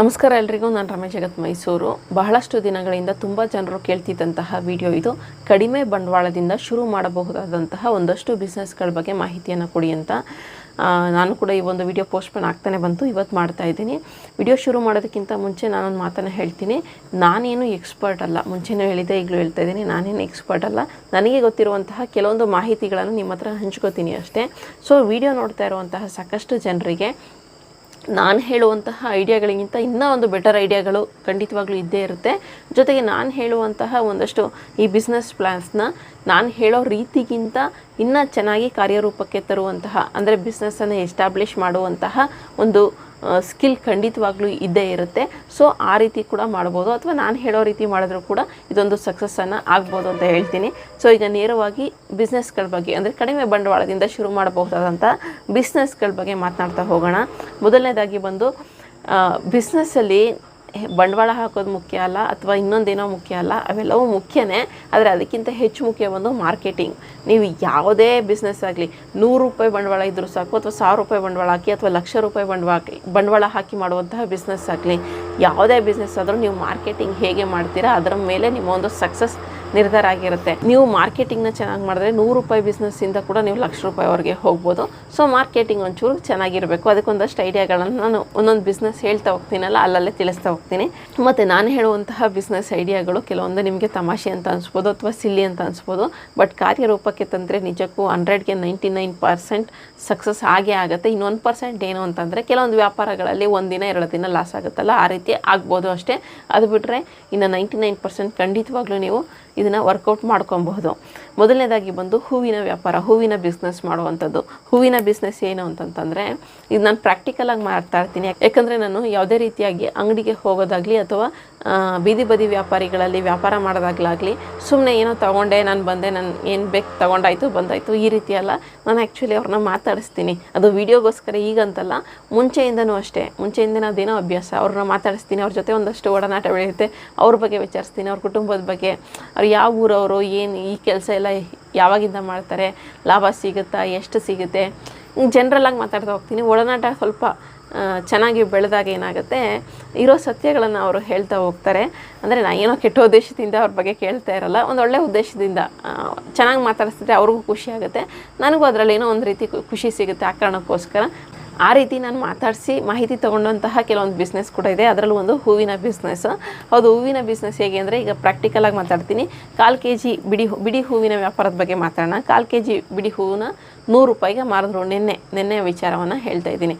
ನಮಸ್ಕಾರ ಎಲ್ರಿಗೂ, ನಾನು ರಮೇಶ್ ಜಗತ್ ಮೈಸೂರು. ಬಹಳಷ್ಟು ದಿನಗಳಿಂದ ತುಂಬ ಜನರು ಕೇಳ್ತಿದ್ದಂತಹ ವಿಡಿಯೋ ಇದು. ಕಡಿಮೆ ಬಂಡವಾಳದಿಂದ ಶುರು ಮಾಡಬಹುದಾದಂತಹ ಒಂದಷ್ಟು ಬಿಸ್ನೆಸ್ಗಳ ಬಗ್ಗೆ ಮಾಹಿತಿಯನ್ನು ಕೊಡಿ ಅಂತ. ನಾನು ಕೂಡ ಈ ಒಂದು ವಿಡಿಯೋ ಪೋಸ್ಟ್ಪೋನ್ ಆಗ್ತಾನೆ ಬಂತು ಇವತ್ತು ಮಾಡ್ತಾ ಇದ್ದೀನಿ. ವಿಡಿಯೋ ಶುರು ಮಾಡೋದಕ್ಕಿಂತ ಮುಂಚೆ ನಾನೊಂದು ಮಾತನ್ನು ಹೇಳ್ತೀನಿ. ನಾನೇನು ಎಕ್ಸ್ಪರ್ಟ್ ಅಲ್ಲ. ಮುಂಚೆನೂ ಹೇಳಿದೆ ಈಗಲೂ ಹೇಳ್ತಾ ಇದ್ದೀನಿ. ನಾನೇನು ಎಕ್ಸ್ಪರ್ಟ್ ಅಲ್ಲ. ನನಗೆ ಗೊತ್ತಿರುವಂತಹ ಕೆಲವೊಂದು ಮಾಹಿತಿಗಳನ್ನು ನಿಮ್ಮ ಹತ್ರ ಹಂಚ್ಕೋತೀನಿ ಅಷ್ಟೇ. ಸೊ ವಿಡಿಯೋ ನೋಡ್ತಾ ಇರುವಂತಹ ಸಾಕಷ್ಟು ಜನರಿಗೆ ನಾನು ಹೇಳುವಂತಹ ಐಡಿಯಾಗಳಿಗಿಂತ ಇನ್ನೂ ಒಂದು ಬೆಟರ್ ಐಡಿಯಾಗಳು ಖಂಡಿತವಾಗ್ಲೂ ಇದ್ದೇ ಇರುತ್ತೆ. ಜೊತೆಗೆ ನಾನು ಹೇಳುವಂತಹ ಒಂದಷ್ಟು ಈ ಬಿಸ್ನೆಸ್ ಪ್ಲ್ಯಾನ್ಸ್ನ ನಾನು ಹೇಳೋ ರೀತಿಗಿಂತ ಇನ್ನೂ ಚೆನ್ನಾಗಿ ಕಾರ್ಯರೂಪಕ್ಕೆ ತರುವಂತಹ, ಅಂದರೆ ಬಿಸ್ನೆಸ್ಸನ್ನು ಎಸ್ಟಾಬ್ಲಿಷ್ ಮಾಡುವಂತಹ ಒಂದು ಸ್ಕಿಲ್ ಖಂಡಿತವಾಗ್ಲೂ ಇದ್ದೇ ಇರುತ್ತೆ. ಸೊ ಆ ರೀತಿ ಕೂಡ ಮಾಡ್ಬೋದು. ಅಥವಾ ನಾನು ಹೇಳೋ ರೀತಿ ಮಾಡಿದ್ರೂ ಕೂಡ ಇದೊಂದು ಸಕ್ಸಸ್ಸನ್ನು ಆಗ್ಬೋದು ಅಂತ ಹೇಳ್ತೀನಿ. ಸೊ ಈಗ ನೇರವಾಗಿ ಬಿಸ್ನೆಸ್ಗಳ ಬಗ್ಗೆ, ಅಂದರೆ ಕಡಿಮೆ ಬಂಡವಾಳದಿಂದ ಶುರು ಮಾಡಬಹುದಾದಂಥ ಬಿಸ್ನೆಸ್ಗಳ ಬಗ್ಗೆ ಮಾತನಾಡ್ತಾ ಹೋಗೋಣ. ಮೊದಲನೇದಾಗಿ ಬಂದು ಬಿಸ್ನೆಸ್ಸಲ್ಲಿ ಬಂಡವಾಳ ಹಾಕೋದು ಮುಖ್ಯ ಅಲ್ಲ ಅಥವಾ ಇನ್ನೊಂದೇನೋ ಮುಖ್ಯ ಅಲ್ಲ, ಅವೆಲ್ಲವೂ ಮುಖ್ಯನೇ, ಆದರೆ ಅದಕ್ಕಿಂತ ಹೆಚ್ಚು ಮುಖ್ಯ ಒಂದು ಮಾರ್ಕೆಟಿಂಗ್. ನೀವು ಯಾವುದೇ ಬಿಸ್ನೆಸ್ ಆಗಲಿ, ನೂರು ರೂಪಾಯಿ ಬಂಡವಾಳ ಇದ್ದರೂ ಸಾಕು, ಅಥವಾ ಸಾವಿರ ರೂಪಾಯಿ ಬಂಡವಾಳ ಹಾಕಿ, ಅಥವಾ ಲಕ್ಷ ರೂಪಾಯಿ ಬಂಡವಾಳ ಬಂಡವಾಳ ಹಾಕಿ ಮಾಡುವಂತಹ ಬಿಸ್ನೆಸ್ ಆಗಲಿ, ಯಾವುದೇ ಬಿಸ್ನೆಸ್ ಆದರೂ ನೀವು ಮಾರ್ಕೆಟಿಂಗ್ ಹೇಗೆ ಮಾಡ್ತೀರಾ, ಅದರ ಮೇಲೆ ನಿಮ್ಮ ಒಂದು ಸಕ್ಸಸ್ ನಿರ್ಧಾರ ಆಗಿರುತ್ತೆ. ನೀವು ಮಾರ್ಕೆಟಿಂಗ್ನ ಚೆನ್ನಾಗಿ ಮಾಡಿದ್ರೆ ನೂರು ರೂಪಾಯಿ ಬಿಸ್ನೆಸ್ಸಿಂದ ಕೂಡ ನೀವು ಲಕ್ಷ ರೂಪಾಯಿವರೆಗೆ ಹೋಗ್ಬೋದು. ಸೊ ಮಾರ್ಕೆಟಿಂಗ್ ಒಂಚೂರು ಚೆನ್ನಾಗಿರಬೇಕು. ಅದಕ್ಕೊಂದಷ್ಟು ಐಡಿಯಾಗಳನ್ನು ನಾನು ಒಂದೊಂದು ಬಿಸ್ನೆಸ್ ಹೇಳ್ತಾ ಹೋಗ್ತೀನಲ್ಲ, ಅಲ್ಲಲ್ಲೇ ತಿಳಿಸ್ತಾ ಹೋಗ್ತೀನಿ. ಮತ್ತು ನಾನು ಹೇಳುವಂತಹ ಬಿಸ್ನೆಸ್ ಐಡಿಯಾಗಳು ಕೆಲವೊಂದು ನಿಮಗೆ ತಮಾಷೆ ಅಂತ ಅನಿಸ್ಬೋದು ಅಥವಾ ಸಿಲ್ಲಿ ಅಂತ ಅನಿಸ್ಬೋದು. ಬಟ್ ಕಾರ್ಯರೂಪಕ್ಕೆ ತಂದರೆ ನಿಜಕ್ಕೂ ಹಂಡ್ರೆಡ್ಗೆ ನೈಂಟಿ ನೈನ್ ಪರ್ಸೆಂಟ್ ಸಕ್ಸಸ್ ಆಗೇ ಆಗುತ್ತೆ. ಇನ್ನೊಂದು ಪರ್ಸೆಂಟ್ ಏನು ಅಂತಂದರೆ ಕೆಲವೊಂದು ವ್ಯಾಪಾರಗಳಲ್ಲಿ ಒಂದಿನ ಎರಡು ದಿನ ಲಾಸ್ ಆಗುತ್ತಲ್ಲ, ಆ ರೀತಿ ಆಗ್ಬೋದು ಅಷ್ಟೇ. ಅದು ಬಿಟ್ಟರೆ ಇನ್ನು ನೈಂಟಿ ನೈನ್ ಪರ್ಸೆಂಟ್ ಖಂಡಿತವಾಗ್ಲೂ ನೀವು ಇದನ್ನು ವರ್ಕೌಟ್ ಮಾಡ್ಕೊಬಹುದು. ಮೊದಲನೇದಾಗಿ ಬಂದು ಹೂವಿನ ವ್ಯಾಪಾರ, ಹೂವಿನ ಬಿಸ್ನೆಸ್ ಮಾಡುವಂಥದ್ದು. ಹೂವಿನ ಬಿಸ್ನೆಸ್ ಏನು ಅಂತಂತಂದರೆ, ಇದು ನಾನು ಪ್ರಾಕ್ಟಿಕಲಾಗಿ ಮಾಡ್ತಾ ಇರ್ತೀನಿ. ಯಾಕಂದರೆ ನಾನು ಯಾವುದೇ ರೀತಿಯಾಗಿ ಅಂಗಡಿಗೆ ಹೋಗೋದಾಗಲಿ ಅಥವಾ ಬೀದಿ ಬದಿ ವ್ಯಾಪಾರಿಗಳಲ್ಲಿ ವ್ಯಾಪಾರ ಮಾಡೋದಾಗ್ಲಾಗಲಿ ಸುಮ್ಮನೆ ಏನೋ ತೊಗೊಂಡೆ, ನಾನು ಬಂದೆ, ನಾನು ಏನು ಬೇಕು ತೊಗೊಂಡಾಯ್ತು, ಬಂದಾಯಿತು, ಈ ರೀತಿ ಅಲ್ಲ. ನಾನು ಆ್ಯಕ್ಚುಲಿ ಅವ್ರನ್ನ ಮಾತಾಡಿಸ್ತೀನಿ. ಅದು ವೀಡಿಯೋಗೋಸ್ಕರ ಈಗಂತಲ್ಲ, ಮುಂಚೆಯಿಂದನೂ ಅಷ್ಟೇ. ಮುಂಚೆಯಿಂದನೂ ಅದೇನೋ ಅಭ್ಯಾಸ ಅವ್ರನ್ನ ಮಾತಾಡಿಸ್ತೀನಿ, ಅವ್ರ ಜೊತೆ ಒಂದಷ್ಟು ಒಡನಾಟ ಬೆಳೆಯುತ್ತೆ, ಅವ್ರ ಬಗ್ಗೆ ವಿಚಾರಿಸ್ತೀನಿ, ಅವ್ರ ಕುಟುಂಬದ ಬಗ್ಗೆ, ಅವ್ರು ಯಾವ ಊರವರು, ಏನು ಈ ಕೆಲಸ ಎಲ್ಲ ಯಾವಾಗಿಂದ ಮಾಡ್ತಾರೆ? ಲಾಭ ಸಿಗುತ್ತಾ? ಎಷ್ಟು ಸಿಗುತ್ತೆ? ಜನರಲ್ಲಾಗಿ ಮಾತಾಡ್ತಾ ಹೋಗ್ತೀನಿ. ಒಡನಾಟ ಸ್ವಲ್ಪ ಚೆನ್ನಾಗಿ ಬೆಳೆದಾಗ ಏನಾಗುತ್ತೆ? ಇರೋ ಸತ್ಯಗಳನ್ನು ಅವರು ಹೇಳ್ತಾ ಹೋಗ್ತಾರೆ. ಅಂದರೆ ನಾನು ಏನೋ ಕೆಟ್ಟ ಉದ್ದೇಶದಿಂದ ಅವ್ರ ಬಗ್ಗೆ ಕೇಳ್ತಾ ಇರಲ್ಲ. ಒಂದು ಒಳ್ಳೆಯ ಉದ್ದೇಶದಿಂದ ಚೆನ್ನಾಗಿ ಮಾತಾಡಿಸಿದ್ರೆ ಅವ್ರಿಗೂ ಖುಷಿ ಆಗುತ್ತೆ. ನನಗೂ ಅದರಲ್ಲಿ ಏನೋ ಒಂದು ರೀತಿ ಖುಷಿ ಸಿಗುತ್ತೆ ಆ ಕಾರಣಕ್ಕೋಸ್ಕರ ಆ ರೀತಿ ನಾನು ಮಾತಾಡಿಸಿ ಮಾಹಿತಿ ತೊಗೊಂಡಂತಹ ಕೆಲವೊಂದು ಬಿಸ್ನೆಸ್ ಕೂಡ ಇದೆ. ಅದರಲ್ಲೂ ಒಂದು ಹೂವಿನ ಬಿಸ್ನೆಸ್ ಹೌದು, ಹೂವಿನ ಬಿಸ್ನೆಸ್ ಹೇಗೆ ಅಂದರೆ ಈಗ ಪ್ರಾಕ್ಟಿಕಲಾಗಿ ಮಾತಾಡ್ತೀನಿ. ಕಾಲು ಕೆ ಜಿ ಬಿಡಿ ಬಿಡಿ ಹೂವಿನ ವ್ಯಾಪಾರದ ಬಗ್ಗೆ ಮಾತಾಡೋಣ. ಕಾಲು ಕೆ ಜಿ ಬಿಡಿ ಹೂವನ್ನ ನೂರು ರೂಪಾಯಿಗೆ ಮಾರಿದ್ರು ನಿನ್ನೆ ನಿನ್ನೆ ವಿಚಾರವನ್ನು ಹೇಳ್ತಾ ಇದ್ದೀನಿ.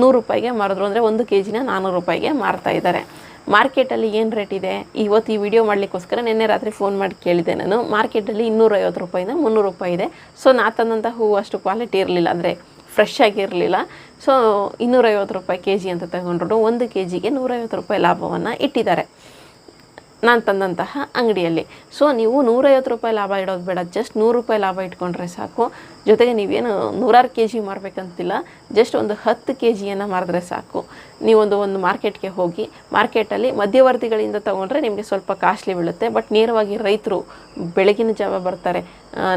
ನೂರು ರೂಪಾಯಿಗೆ ಮಾರಿದ್ರು ಅಂದರೆ ಒಂದು ಕೆ ಜಿನ ನಾನ್ನೂರು ರೂಪಾಯಿಗೆ ಮಾರ್ತಾ ಇದ್ದಾರೆ. ಮಾರ್ಕೆಟಲ್ಲಿ ಏನು ರೇಟ್ ಇದೆ? ಇವತ್ತು ಈ ವಿಡಿಯೋ ಮಾಡಲಿಕ್ಕೋಸ್ಕರ ನಿನ್ನೆ ರಾತ್ರಿ ಫೋನ್ ಮಾಡಿ ಕೇಳಿದೆ ನಾನು. ಮಾರ್ಕೆಟಲ್ಲಿ ಇನ್ನೂರೈವತ್ತು ರೂಪಾಯಿಂದ ಮುನ್ನೂರು ರೂಪಾಯಿ ಇದೆ. ಸೊ ನಾ ತಂದಂಥ ಹೂವು ಅಷ್ಟು ಕ್ವಾಲಿಟಿ ಇರಲಿಲ್ಲ. ಅಂದರೆ ಫ್ರೆಶ್ ಆಗಿರಲಿಲ್ಲ. ಸೊ, ಇನ್ನೂರೈವತ್ತು ರೂಪಾಯಿ ಕೆ ಜಿ ಅಂತ ತಗೊಂಡ್ರು. ಒಂದು ಕೆ ಜಿಗೆ ನೂರೈವತ್ತು ರೂಪಾಯಿ ಲಾಭವನ್ನು ಇಟ್ಟಿದ್ದಾರೆ. ನಾನು ತಂದಂತಹ ಅಂಗಡಿಯಲ್ಲಿ. ಸೊ, ನೀವು ನೂರೈವತ್ತು ರೂಪಾಯಿ ಲಾಭ ಇಡೋದು ಬೇಡ. ಜಸ್ಟ್ ನೂರು ರೂಪಾಯಿ ಲಾಭ ಇಟ್ಕೊಂಡ್ರೆ ಸಾಕು. ಜೊತೆಗೆ ನೀವೇನು ನೂರಾರು ಕೆ ಜಿ ಮಾರಬೇಕಂತಿಲ್ಲ ಜಸ್ಟ್ ಒಂದು ಹತ್ತು ಕೆ ಜಿಯನ್ನು ಮಾರಿದ್ರೆ ಸಾಕು. ನೀವೊಂದು ಒಂದು ಮಾರ್ಕೆಟ್ಗೆ ಹೋಗಿ, ಮಾರ್ಕೆಟಲ್ಲಿ ಮಧ್ಯವರ್ತಿಗಳಿಂದ ತೊಗೊಂಡ್ರೆ ನಿಮಗೆ ಸ್ವಲ್ಪ ಕಾಸ್ಟ್ಲಿ ಬೀಳುತ್ತೆ. ಬಟ್ ನೇರವಾಗಿ ರೈತರು ಬೆಳಗಿನ ಜಾವ ಬರ್ತಾರೆ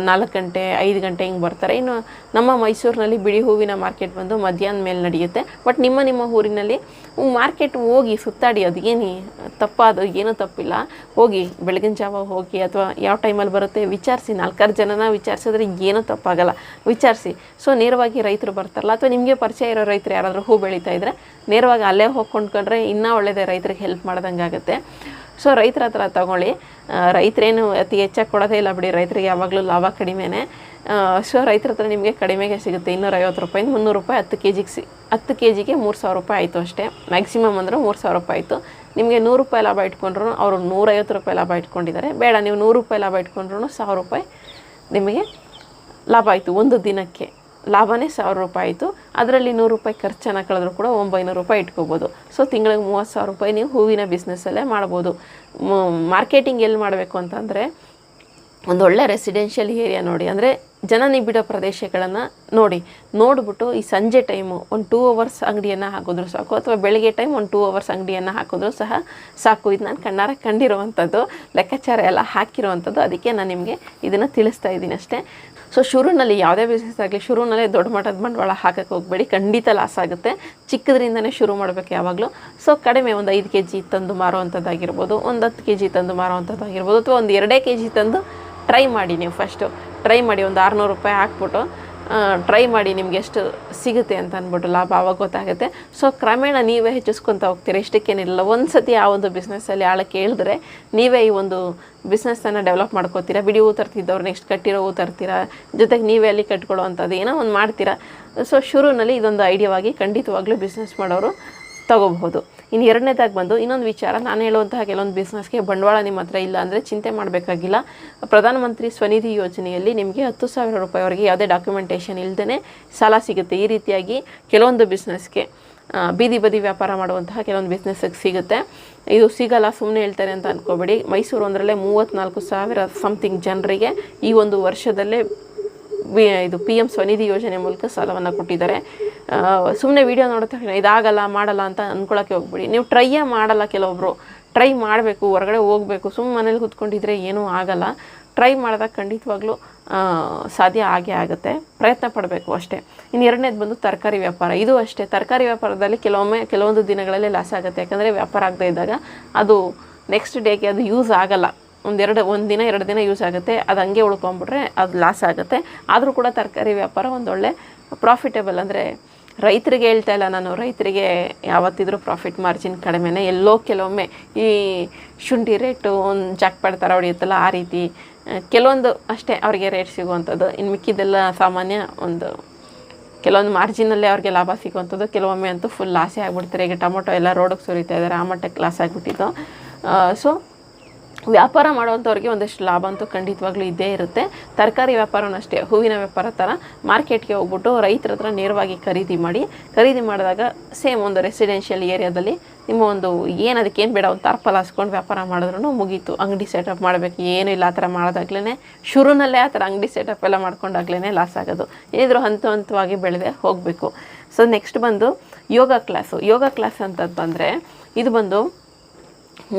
ನಾಲ್ಕು ಗಂಟೆ, ಐದು ಗಂಟೆ ಹಿಂಗೆ ಬರ್ತಾರೆ. ಇನ್ನು ನಮ್ಮ ಮೈಸೂರಿನಲ್ಲಿ ಬಿಡಿ ಹೂವಿನ ಮಾರ್ಕೆಟ್ ಬಂದು ಮಧ್ಯಾಹ್ನ ಮೇಲೆ ನಡೆಯುತ್ತೆ. ಬಟ್ ನಿಮ್ಮ ನಿಮ್ಮ ಊರಿನಲ್ಲಿ ಮಾರ್ಕೆಟ್ ಹೋಗಿ ಸುತ್ತಾಡಿ ಅದು ಏನು ತಪ್ಪ ಅದು ಏನೂ ತಪ್ಪಿಲ್ಲ. ಹೋಗಿ ಬೆಳಗಿನ ಜಾವ ಹೋಗಿ ಅಥವಾ ಯಾವ ಟೈಮಲ್ಲಿ ಬರುತ್ತೆ ವಿಚಾರಿಸಿ, ನಾಲ್ಕಾರು ಜನನ ವಿಚಾರಿಸಿದ್ರೆ ಏನೂ ತಪ್ಪಾಗಲ್ಲ. ವಿಚಾರಿಸಿ. ಸೊ ನೇರವಾಗಿ ರೈತರು ಬರ್ತಾರಲ್ಲ, ಅಥವಾ ನಿಮಗೆ ಪರಿಚಯ ಇರೋ ರೈತರು ಯಾರಾದರೂ ಹೂ ಬೆಳೀತಾ ಇದ್ದರೆ ನೇರವಾಗಿ ಅಲ್ಲೇ ಹೋಗಿ ಕೊಂಡ್ಕೊಂಡ್ರೆ ಇನ್ನೂ ಒಳ್ಳೆಯದೇ ರೈತರಿಗೆ ಹೆಲ್ಪ್ ಮಾಡ್ದಂಗೆ ಆಗುತ್ತೆ ಸೊ ರೈತರ ಹತ್ರ ತಗೊಳ್ಳಿ. ರೈತರೇನು ಅತಿ ಹೆಚ್ಚಾಗಿ ಕೊಡೋದೇ ಇಲ್ಲ ಬಿಡಿ, ರೈತರಿಗೆ ಯಾವಾಗಲೂ ಲಾಭ ಕಡಿಮೆನೇ. ಸೊ ರೈತರ ಹತ್ರ ನಿಮಗೆ ಕಡಿಮೆಗೆ ಸಿಗುತ್ತೆ, ಇನ್ನೂರೈವತ್ತು ರೂಪಾಯಿಂದ ಮುನ್ನೂರು ರೂಪಾಯಿ ಹತ್ತು ಕೆ ಜಿಗೆ ಸಿ, ಹತ್ತು ಕೆ ಜಿಗೆ ಮೂರು ಸಾವಿರ ರೂಪಾಯಿ ಆಯಿತು ಅಷ್ಟೇ. ಮ್ಯಾಕ್ಸಿಮಮ್ ಅಂದರೆ ಮೂರು ಸಾವಿರ ರೂಪಾಯಿ ಆಯಿತು. ನಿಮಗೆ ನೂರು ರೂಪಾಯಿ ಲಾಭ ಇಟ್ಕೊಂಡ್ರು, ಅವರು ನೂರೈವತ್ತು ರೂಪಾಯಿ ಲಾಭ ಇಟ್ಕೊಂಡಿದ್ದಾರೆ. ಬೇಡ, ನೀವು ನೂರು ರೂಪಾಯಿ ಲಾಭ ಇಟ್ಕೊಂಡ್ರು ಸಾವಿರ ರೂಪಾಯಿ ನಿಮಗೆ ಲಾಭ ಆಯಿತು ಒಂದು ದಿನಕ್ಕೆ. ಲಾಭನೇ ಸಾವಿರ ರೂಪಾಯಿ ಆಯಿತು. ಅದರಲ್ಲಿ ನೂರು ರೂಪಾಯಿ ಖರ್ಚನ್ನು ಕಳೆದ್ರು ಕೂಡ ಒಂಬೈನೂರು ರೂಪಾಯಿ ಇಟ್ಕೋಬೋದು. ಸೊ ತಿಂಗಳಿಗೆ ಮೂವತ್ತು ಸಾವಿರ ರೂಪಾಯಿ ನೀವು ಹೂವಿನ ಬಿಸ್ನೆಸ್ಸಲ್ಲೇ ಮಾಡ್ಬೋದು. ಮಾರ್ಕೆಟಿಂಗ್ ಎಲ್ಲಿ ಮಾಡಬೇಕು ಅಂತಂದರೆ, ಒಂದು ಒಳ್ಳೆ ರೆಸಿಡೆನ್ಷಿಯಲ್ ಏರಿಯಾ ನೋಡಿ. ಅಂದರೆ, ಜನ ನಿಬಿಡ ಪ್ರದೇಶಗಳನ್ನು ನೋಡಿ. ನೋಡಿಬಿಟ್ಟು ಈ ಸಂಜೆ ಟೈಮು ಒಂದು ಟೂ ಅವರ್ಸ್ ಅಂಗಡಿಯನ್ನು ಹಾಕಿದ್ರು ಸಾಕು. ಅಥವಾ ಬೆಳಗ್ಗೆ ಟೈಮ್ ಒಂದು ಟೂ ಅವರ್ಸ್ ಅಂಗಡಿಯನ್ನು ಹಾಕಿದ್ರು ಸಹ ಸಾಕು. ಇದು ನಾನು ಕಣ್ಣಾರ ಕಂಡಿರುವಂಥದ್ದು ಲೆಕ್ಕಾಚಾರ ಎಲ್ಲ ಹಾಕಿರುವಂಥದ್ದು ಅದಕ್ಕೆ ನಾನು ನಿಮಗೆ ಇದನ್ನು ತಿಳಿಸ್ತಾ ಇದ್ದೀನಿ ಅಷ್ಟೇ. ಸೊ ಶುರುನಲ್ಲಿ ಯಾವುದೇ ಬಿಸ್ನೆಸ್ ಆಗಲಿ ಶುರುನಲ್ಲೇ ದೊಡ್ಡ ಮಟ್ಟದ ಬಂಡವಾಳ ಹಾಕಕ್ಕೆ ಹೋಗಬೇಡಿ. ಖಂಡಿತ ಲಾಸ್ ಆಗುತ್ತೆ. ಚಿಕ್ಕದ್ರಿಂದನೇ ಶುರು ಮಾಡಬೇಕು ಯಾವಾಗಲೂ. ಸೊ ಕಡಿಮೆ ಒಂದು ಐದು ಕೆ ಜಿ ತಂದು ಮಾರುವಂಥದ್ದಾಗಿರ್ಬೋದು, ಒಂದು ಹತ್ತು ಕೆ ಜಿ ತಂದು ಮಾರುವಂಥದ್ದಾಗಿರ್ಬೋದು, ಅಥವಾ ಒಂದು ಎರಡೇ ಕೆ ಜಿ ತಂದು ಟ್ರೈ ಮಾಡಿ ನೀವು ಫಸ್ಟು ಟ್ರೈ ಮಾಡಿ ಒಂದು ಆರುನೂರು ರೂಪಾಯಿ ಹಾಕ್ಬಿಟ್ಟು ಟ್ರೈ ಮಾಡಿ ನಿಮ್ಗೆ ಎಷ್ಟು ಸಿಗುತ್ತೆ ಅಂತ ಅಂದ್ಬಿಟ್ಟು ಲಾಭ ಆವಾಗ ಗೊತ್ತಾಗುತ್ತೆ. ಸೊ ಕ್ರಮೇಣ ನೀವೇ ಹೆಚ್ಚಿಸ್ಕೊತಾ ಹೋಗ್ತೀರಿ. ಇಷ್ಟಕ್ಕೇನಿಲ್ಲ. ಒಂದು ಸತಿ ಆ ಒಂದು ಬಿಸ್ನೆಸ್ಸಲ್ಲಿ ಆಳಕ್ಕೆ ಕೇಳಿದ್ರೆ ನೀವೇ ಈ ಒಂದು ಬಿಸ್ನೆಸ್ಸನ್ನು ಡೆವಲಪ್ ಮಾಡ್ಕೋತೀರಾ? ಬಿಡಿ ಹೂ ತರ್ತಿದ್ದವ್ರು ನೆಕ್ಸ್ಟ್ ಕಟ್ಟಿರೋ ಹೂ ತರ್ತೀರಾ? ಜೊತೆಗೆ ನೀವೇ ಅಲ್ಲಿ ಕಟ್ಕೊಳ್ಳೋ ಅಂಥದ್ದು ಏನೋ ಒಂದು ಮಾಡ್ತೀರಾ? ಸೊ ಶುರುನಲ್ಲಿ ಇದೊಂದು ಐಡಿಯಾವಾಗಿ ಖಂಡಿತವಾಗ್ಲೂ ಬಿಸ್ನೆಸ್ ಮಾಡೋರು ತಗೋಬಹುದು. ಇನ್ನು ಎರಡನೇದಾಗಿ ಬಂದು ಇನ್ನೊಂದು ವಿಚಾರ, ನಾನು ಹೇಳುವಂತಹ ಕೆಲವೊಂದು ಬಿಸ್ನೆಸ್ಗೆ ಬಂಡವಾಳ ನಿಮ್ಮ ಹತ್ರ ಇಲ್ಲ ಅಂದರೆ ಚಿಂತೆ ಮಾಡಬೇಕಾಗಿಲ್ಲ. ಪ್ರಧಾನಮಂತ್ರಿ ಸ್ವನಿಧಿ ಯೋಜನೆಯಲ್ಲಿ ನಿಮಗೆ ಹತ್ತು ಸಾವಿರ ರೂಪಾಯಿವರೆಗೆ ಯಾವುದೇ ಡಾಕ್ಯುಮೆಂಟೇಷನ್ ಇಲ್ಲದೇ ಸಾಲ ಸಿಗುತ್ತೆ. ಈ ರೀತಿಯಾಗಿ ಕೆಲವೊಂದು ಬಿಸ್ನೆಸ್ಗೆ ಬೀದಿ ಬದಿ ವ್ಯಾಪಾರ ಮಾಡುವಂತಹ ಕೆಲವೊಂದು ಬಿಸ್ನೆಸ್ಸಿಗೆ ಸಿಗುತ್ತೆ. ಇದು ಸಿಗಲ್ಲ ಸುಮ್ಮನೆ ಹೇಳ್ತಾರೆ ಅಂತ ಅಂದ್ಕೋಬೇಡಿ ಮೈಸೂರು ಒಂದರಲ್ಲೇ ಮೂವತ್ತ್ನಾಲ್ಕು ಸಾವಿರ ಸಮಥಿಂಗ್ ಜನರಿಗೆ ಈ ಒಂದು ವರ್ಷದಲ್ಲೇ ಇದು ಪಿ ಎಂ ಸ್ವನಿಧಿ ಯೋಜನೆ ಮೂಲಕ ಸಾಲವನ್ನು ಕೊಟ್ಟಿದ್ದಾರೆ. ಸುಮ್ಮನೆ ವೀಡಿಯೋ ನೋಡಿದ ತಕ್ಷಣ ಇದಾಗಲ್ಲ, ಮಾಡಲ್ಲ ಅಂತ ಅಂದ್ಕೊಳ್ಳೋಕ್ಕೆ ಹೋಗ್ಬಿಡಿ. ನೀವು ಟ್ರೈಯೇ ಮಾಡಲ್ಲ ಕೆಲವೊಬ್ಬರು ಟ್ರೈ ಮಾಡಬೇಕು, ಹೊರಗಡೆ ಹೋಗಬೇಕು ಸುಮ್ಮನೆ ಮನೇಲಿ ಕೂತ್ಕೊಂಡಿದ್ರೆ ಏನೂ ಆಗಲ್ಲ. ಟ್ರೈ ಮಾಡಿದಾಗ ಖಂಡಿತವಾಗ್ಲೂ ಸಾಧ್ಯ ಆಗೇ ಆಗುತ್ತೆ. ಪ್ರಯತ್ನ ಪಡಬೇಕು ಅಷ್ಟೇ. ಇನ್ನು ಎರಡನೇದು ಬಂದು ತರಕಾರಿ ವ್ಯಾಪಾರ. ಇದು ಅಷ್ಟೇ. ತರಕಾರಿ ವ್ಯಾಪಾರದಲ್ಲಿ ಕೆಲವೊಮ್ಮೆ, ಕೆಲವೊಂದು ದಿನಗಳಲ್ಲಿ ಲಾಸ್ ಆಗುತ್ತೆ. ಯಾಕಂದರೆ ವ್ಯಾಪಾರ ಆಗದೇ ಇದ್ದಾಗ ಅದು ನೆಕ್ಸ್ಟ್ ಡೇಗೆ ಅದು ಯೂಸ್ ಆಗಲ್ಲ. ಒಂದೆರಡು ಒಂದು ದಿನ, ಎರಡು ದಿನ ಯೂಸ್ ಆಗುತ್ತೆ. ಅದು ಹಂಗೆ ಉಳ್ಕೊಂಬಿಟ್ರೆ ಅದು ಲಾಸ್ ಆಗುತ್ತೆ. ಆದರೂ ಕೂಡ ತರಕಾರಿ ವ್ಯಾಪಾರ ಒಂದೊಳ್ಳೆ ಪ್ರಾಫಿಟೇಬಲ್ ಅಂದರೆ ರೈತರಿಗೆ ಹೇಳ್ತಾ ಇಲ್ಲ ನಾನು. ರೈತರಿಗೆ ಯಾವತ್ತಿದ್ರೂ ಪ್ರಾಫಿಟ್ ಮಾರ್ಜಿನ್ ಕಡಿಮೆನೇ. ಎಲ್ಲೋ ಕೆಲವೊಮ್ಮೆ ಈ ಶುಂಠಿ ರೇಟು ಒಂದು ಜಾಕ್ ಥರ ಹೊಡೆಯುತ್ತಲ್ಲ, ಆ ರೀತಿ. ಕೆಲವೊಂದು ಅಷ್ಟೇ ಅವರಿಗೆ ರೇಟ್ ಸಿಗುವಂಥದ್ದು. ಇನ್ನು ಮಿಕ್ಕಿದ್ದೆಲ್ಲ ಸಾಮಾನ್ಯ ಒಂದು ಕೆಲವೊಂದು ಮಾರ್ಜಿನಲ್ಲೇ ಅವ್ರಿಗೆ ಲಾಭ ಸಿಗುವಂಥದ್ದು. ಕೆಲವೊಮ್ಮೆ ಅಂತೂ ಫುಲ್ ಲಾಸೇ ಆಗಿಬಿಡ್ತಾರೆ. ಈಗ ಟೊಮೊಟೊ ಎಲ್ಲ ರೋಡಿಗೆ ಸುರಿತಾ ಇದ್ದಾರೆ. ಆ ಮಟ್ಟಕ್ಕೆ ಲಾಸ್ ಆಗಿಬಿಟ್ಟಿದ್ದು. ಸೊ ವ್ಯಾಪಾರ ಮಾಡುವಂಥವ್ರಿಗೆ ಒಂದಷ್ಟು ಲಾಭ ಅಂತೂ ಖಂಡಿತವಾಗ್ಲೂ ಇದ್ದೇ ಇರುತ್ತೆ. ತರಕಾರಿ ವ್ಯಾಪಾರನೂ ಅಷ್ಟೇ, ಹೂವಿನ ವ್ಯಾಪಾರ ಥರ ಮಾರ್ಕೆಟ್ಗೆ ಹೋಗ್ಬಿಟ್ಟು ರೈತರ ಹತ್ರ ನೇರವಾಗಿ ಖರೀದಿ ಮಾಡಿ, ಖರೀದಿ ಮಾಡಿದಾಗ ಸೇಮ್ ಒಂದು ರೆಸಿಡೆನ್ಷಿಯಲ್ ಏರಿಯಾದಲ್ಲಿ ನಿಮ್ಮ ಒಂದು ಏನು ಅದಕ್ಕೆ ಏನು ಬೇಡ, ಒಂದು ತಾರ್ಪಲ್ ಹಾಸ್ಕೊಂಡು ವ್ಯಾಪಾರ ಮಾಡಿದ್ರೂ ಮುಗೀತು. ಅಂಗಡಿ ಸೆಟಪ್ ಮಾಡಬೇಕು, ಏನು ಇಲ್ಲ ಆ ಥರ ಮಾಡೋದಾಗ್ಲೇ ಶುರುನಲ್ಲೇ ಆ ಥರ ಅಂಗಡಿ ಸೆಟಪ್ ಎಲ್ಲ ಮಾಡ್ಕೊಂಡಾಗ್ಲೇ ಲಾಸ್ ಆಗೋದು. ಏನಿದ್ರು ಹಂತ ಹಂತವಾಗಿ ಬೆಳೆದೆ ಹೋಗಬೇಕು. ಸೊ ನೆಕ್ಸ್ಟ್ ಬಂದು ಯೋಗ ಕ್ಲಾಸು ಯೋಗ ಕ್ಲಾಸ್ ಅಂತದ್ದು ಬಂದರೆ, ಇದು ಬಂದು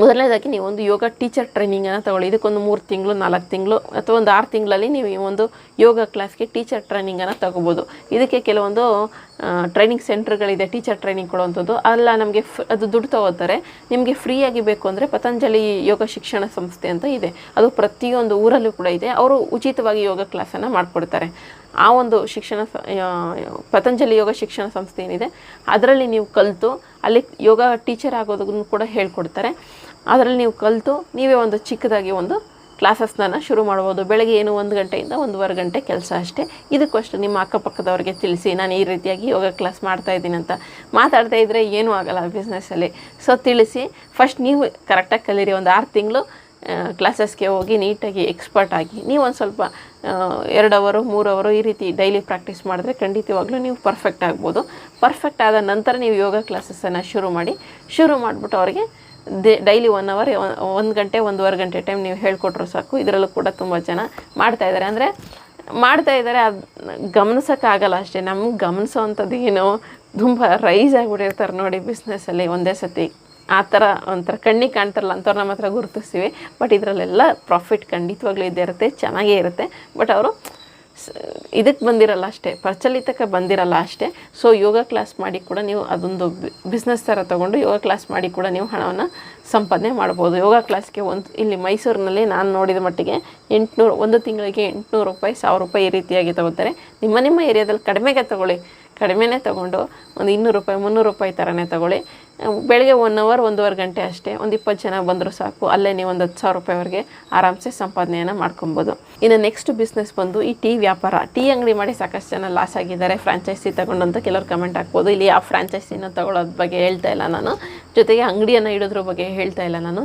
ಮೊದಲನೇದಾಗಿ ನೀವು ಒಂದು ಯೋಗ ಟೀಚರ್ ಟ್ರೈನಿಂಗನ್ನು ತಗೊಳ್ಳಿ. ಇದಕ್ಕೊಂದು ಮೂರು ತಿಂಗಳು, ನಾಲ್ಕು ತಿಂಗಳು ಅಥವಾ ಒಂದು ಆರು ತಿಂಗಳಲ್ಲಿ ನೀವು ಈ ಒಂದು ಯೋಗ ಕ್ಲಾಸ್ಗೆ ಟೀಚರ್ ಟ್ರೈನಿಂಗನ್ನು ತಗೋಬೋದು. ಇದಕ್ಕೆ ಕೆಲವೊಂದು ಟ್ರೈನಿಂಗ್ ಸೆಂಟ್ರ್ಗಳಿದೆ ಟೀಚರ್ ಟ್ರೈನಿಂಗ್ ಕೊಡುವಂಥದ್ದು. ಅಲ್ಲ ನಮಗೆ ಫ್, ಅದು ದುಡ್ಡು ತಗೋತಾರೆ. ನಿಮಗೆ ಫ್ರೀಯಾಗಿ ಬೇಕು ಅಂದರೆ ಪತಂಜಲಿ ಯೋಗ ಶಿಕ್ಷಣ ಸಂಸ್ಥೆ ಅಂತ ಇದೆ. ಅದು ಪ್ರತಿಯೊಂದು ಊರಲ್ಲೂ ಕೂಡ ಇದೆ. ಅವರು ಉಚಿತವಾಗಿ ಯೋಗ ಕ್ಲಾಸನ್ನು ಮಾಡಿಕೊಡ್ತಾರೆ. ಆ ಒಂದು ಶಿಕ್ಷಣ ಪತಂಜಲಿ ಯೋಗ ಶಿಕ್ಷಣ ಸಂಸ್ಥೆ ಏನಿದೆ, ಅದರಲ್ಲಿ ನೀವು ಕಲಿತು, ಅಲ್ಲಿ ಯೋಗ ಟೀಚರ್ ಆಗೋದನ್ನು ಕೂಡ ಹೇಳ್ಕೊಡ್ತಾರೆ. ಅದರಲ್ಲಿ ನೀವು ಕಲಿತು, ನೀವೇ ಒಂದು ಚಿಕ್ಕದಾಗಿ ಒಂದು ಕ್ಲಾಸಸ್ನ ಶುರು ಮಾಡ್ಬೋದು. ಬೆಳಗ್ಗೆ ಏನು ಒಂದು ಗಂಟೆಯಿಂದ ಒಂದೂವರೆ ಗಂಟೆ ಕೆಲಸ ಅಷ್ಟೇ. ಇದಕ್ಕೂ ನಿಮ್ಮ ಅಕ್ಕಪಕ್ಕದವ್ರಿಗೆ ತಿಳಿಸಿ, ನಾನು ಈ ರೀತಿಯಾಗಿ ಯೋಗ ಕ್ಲಾಸ್ ಮಾಡ್ತಾ ಇದ್ದೀನಿ ಅಂತ ಮಾತಾಡ್ತಾ ಇದ್ದರೆ ಏನೂ ಆಗಲ್ಲ ಬಿಸ್ನೆಸ್ಸಲ್ಲಿ ಸೊ ತಿಳಿಸಿ ಫಸ್ಟ್ ನೀವು ಕರೆಕ್ಟಾಗಿ ಕಲೀರಿ. ಒಂದು ಆರು ತಿಂಗಳು ಕ್ಲಾಸಸ್ಗೆ ಹೋಗಿ ನೀಟಾಗಿ ಎಕ್ಸ್ಪರ್ಟ್ ಆಗಿ. ನೀವು ಒಂದು ಸ್ವಲ್ಪ ಎರಡು ಅವರು ಮೂರು ಅವರು ಈ ರೀತಿ ಡೈಲಿ ಪ್ರಾಕ್ಟೀಸ್ ಮಾಡಿದ್ರೆ ಖಂಡಿತವಾಗ್ಲೂ ನೀವು ಪರ್ಫೆಕ್ಟ್ ಆಗ್ಬೋದು. ಪರ್ಫೆಕ್ಟ್ ಆದ ನಂತರ ನೀವು ಯೋಗ ಕ್ಲಾಸಸ್ಸನ್ನು ಶುರು ಮಾಡಿ, ಶುರು ಮಾಡಿಬಿಟ್ಟು ಅವರಿಗೆ ದೇ ಡೈಲಿ ಒನ್ ಅವರ್ ಒಂದು ಗಂಟೆ, ಒಂದೂವರೆ ಗಂಟೆ ಟೈಮ್ ನೀವು ಹೇಳ್ಕೊಟ್ರು ಸಾಕು. ಇದರಲ್ಲೂ ಕೂಡ ತುಂಬ ಜನ ಮಾಡ್ತಾ ಇದ್ದಾರೆ ಅಂದರೆ ಮಾಡ್ತಾ ಇದ್ದಾರೆ ಅದು ಗಮನಿಸೋಕ್ಕಾಗಲ್ಲ ಅಷ್ಟೇ. ನಮ್ಗೆ ಗಮನಿಸೋವಂಥದ್ದು ಏನು ತುಂಬ ರೈಸ್ ಆಗಿಬಿಟ್ಟಿರ್ತಾರೆ ನೋಡಿ ಬಿಸ್ನೆಸ್ಸಲ್ಲಿ ಒಂದೇ ಸತಿ. ಆ ಥರ ಒಂಥರ ಕಣ್ಣಿಗೆ ಕಾಣ್ತಾರಲ್ಲ ಅಂಥವ್ರು ನಮ್ಮ ಹತ್ರ ಗುರುತಿಸ್ತೀವಿ. ಬಟ್ ಇದರಲ್ಲೆಲ್ಲ ಪ್ರಾಫಿಟ್ ಖಂಡಿತವಾಗ್ಲೂ ಇದ್ದೇ ಇರುತ್ತೆ, ಚೆನ್ನಾಗೇ ಇರುತ್ತೆ. ಬಟ್ ಅವರು ಇದಕ್ಕೆ ಬಂದಿರಲ್ಲ ಅಷ್ಟೇ, ಪ್ರಚಲಿತಕ್ಕೆ ಬಂದಿರಲ್ಲ ಅಷ್ಟೇ. ಸೊ ಯೋಗ ಕ್ಲಾಸ್ ಮಾಡಿ ಕೂಡ ನೀವು ಅದೊಂದು ಬಿಸ್ನೆಸ್ ಥರ ತೊಗೊಂಡು ಯೋಗ ಕ್ಲಾಸ್ ಮಾಡಿ ಕೂಡ ನೀವು ಹಣವನ್ನು ಸಂಪಾದನೆ ಮಾಡ್ಬೋದು. ಯೋಗ ಕ್ಲಾಸ್ಗೆ ಒಂದು, ಇಲ್ಲಿ ಮೈಸೂರಿನಲ್ಲಿ ನಾನು ನೋಡಿದ ಮಟ್ಟಿಗೆ ಎಂಟುನೂರು, ಒಂದು ತಿಂಗಳಿಗೆ ಎಂಟುನೂರು ರೂಪಾಯಿ, ಸಾವಿರ ರೂಪಾಯಿ ಈ ರೀತಿಯಾಗಿ ತಗೋತಾರೆ. ನಿಮ್ಮ ನಿಮ್ಮ ಏರಿಯಾದಲ್ಲಿ ಕಡಿಮೆಗೆ ತಗೊಳ್ಳಿ. ಕಡಿಮೆನೇ ತೊಗೊಂಡು ಒಂದು ಇನ್ನೂರು ರೂಪಾಯಿ, ಮುನ್ನೂರು ರೂಪಾಯಿ ಥರನೇ ತಗೊಳ್ಳಿ. ಬೆಳಗ್ಗೆ ಒನ್ ಅವರ್ ಒಂದೂವರೆ ಗಂಟೆ ಅಷ್ಟೇ. ಒಂದು ಇಪ್ಪತ್ತು ಜನ ಬಂದರೂ ಸಾಕು. ಅಲ್ಲೇ ನೀವು ಒಂದು ಹತ್ತು ಸಾವಿರ ರೂಪಾಯಿವರೆಗೆ ಆರಾಮ್ಸೆ ಸಂಪಾದನೆಯನ್ನು ಮಾಡ್ಕೊಬೋದು. ಇನ್ನು ನೆಕ್ಸ್ಟ್ ಬಿಸ್ನೆಸ್ ಬಂದು ಈ ಟೀ ವ್ಯಾಪಾರ. ಟೀ ಅಂಗಡಿ ಮಾಡಿ ಸಾಕಷ್ಟು ಜನ ಲಾಸ್ ಆಗಿದ್ದಾರೆ. ಫ್ರಾಂಚೈಸಿ ತಗೊಂಡು ಅಂತ ಕೆಲವರು ಕಮೆಂಟ್ ಹಾಕ್ಬೋದು. ಇಲ್ಲಿ ಆ ಫ್ರಾಂಚೈಸಿನ ತಗೊಳ್ಳೋದ್ರ ಬಗ್ಗೆ ಹೇಳ್ತಾ ಇಲ್ಲ ನಾನು. ಜೊತೆಗೆ ಅಂಗಡಿಯನ್ನು ಇಡೋದ್ರ ಬಗ್ಗೆ ಹೇಳ್ತಾ ಇಲ್ಲ ನಾನು.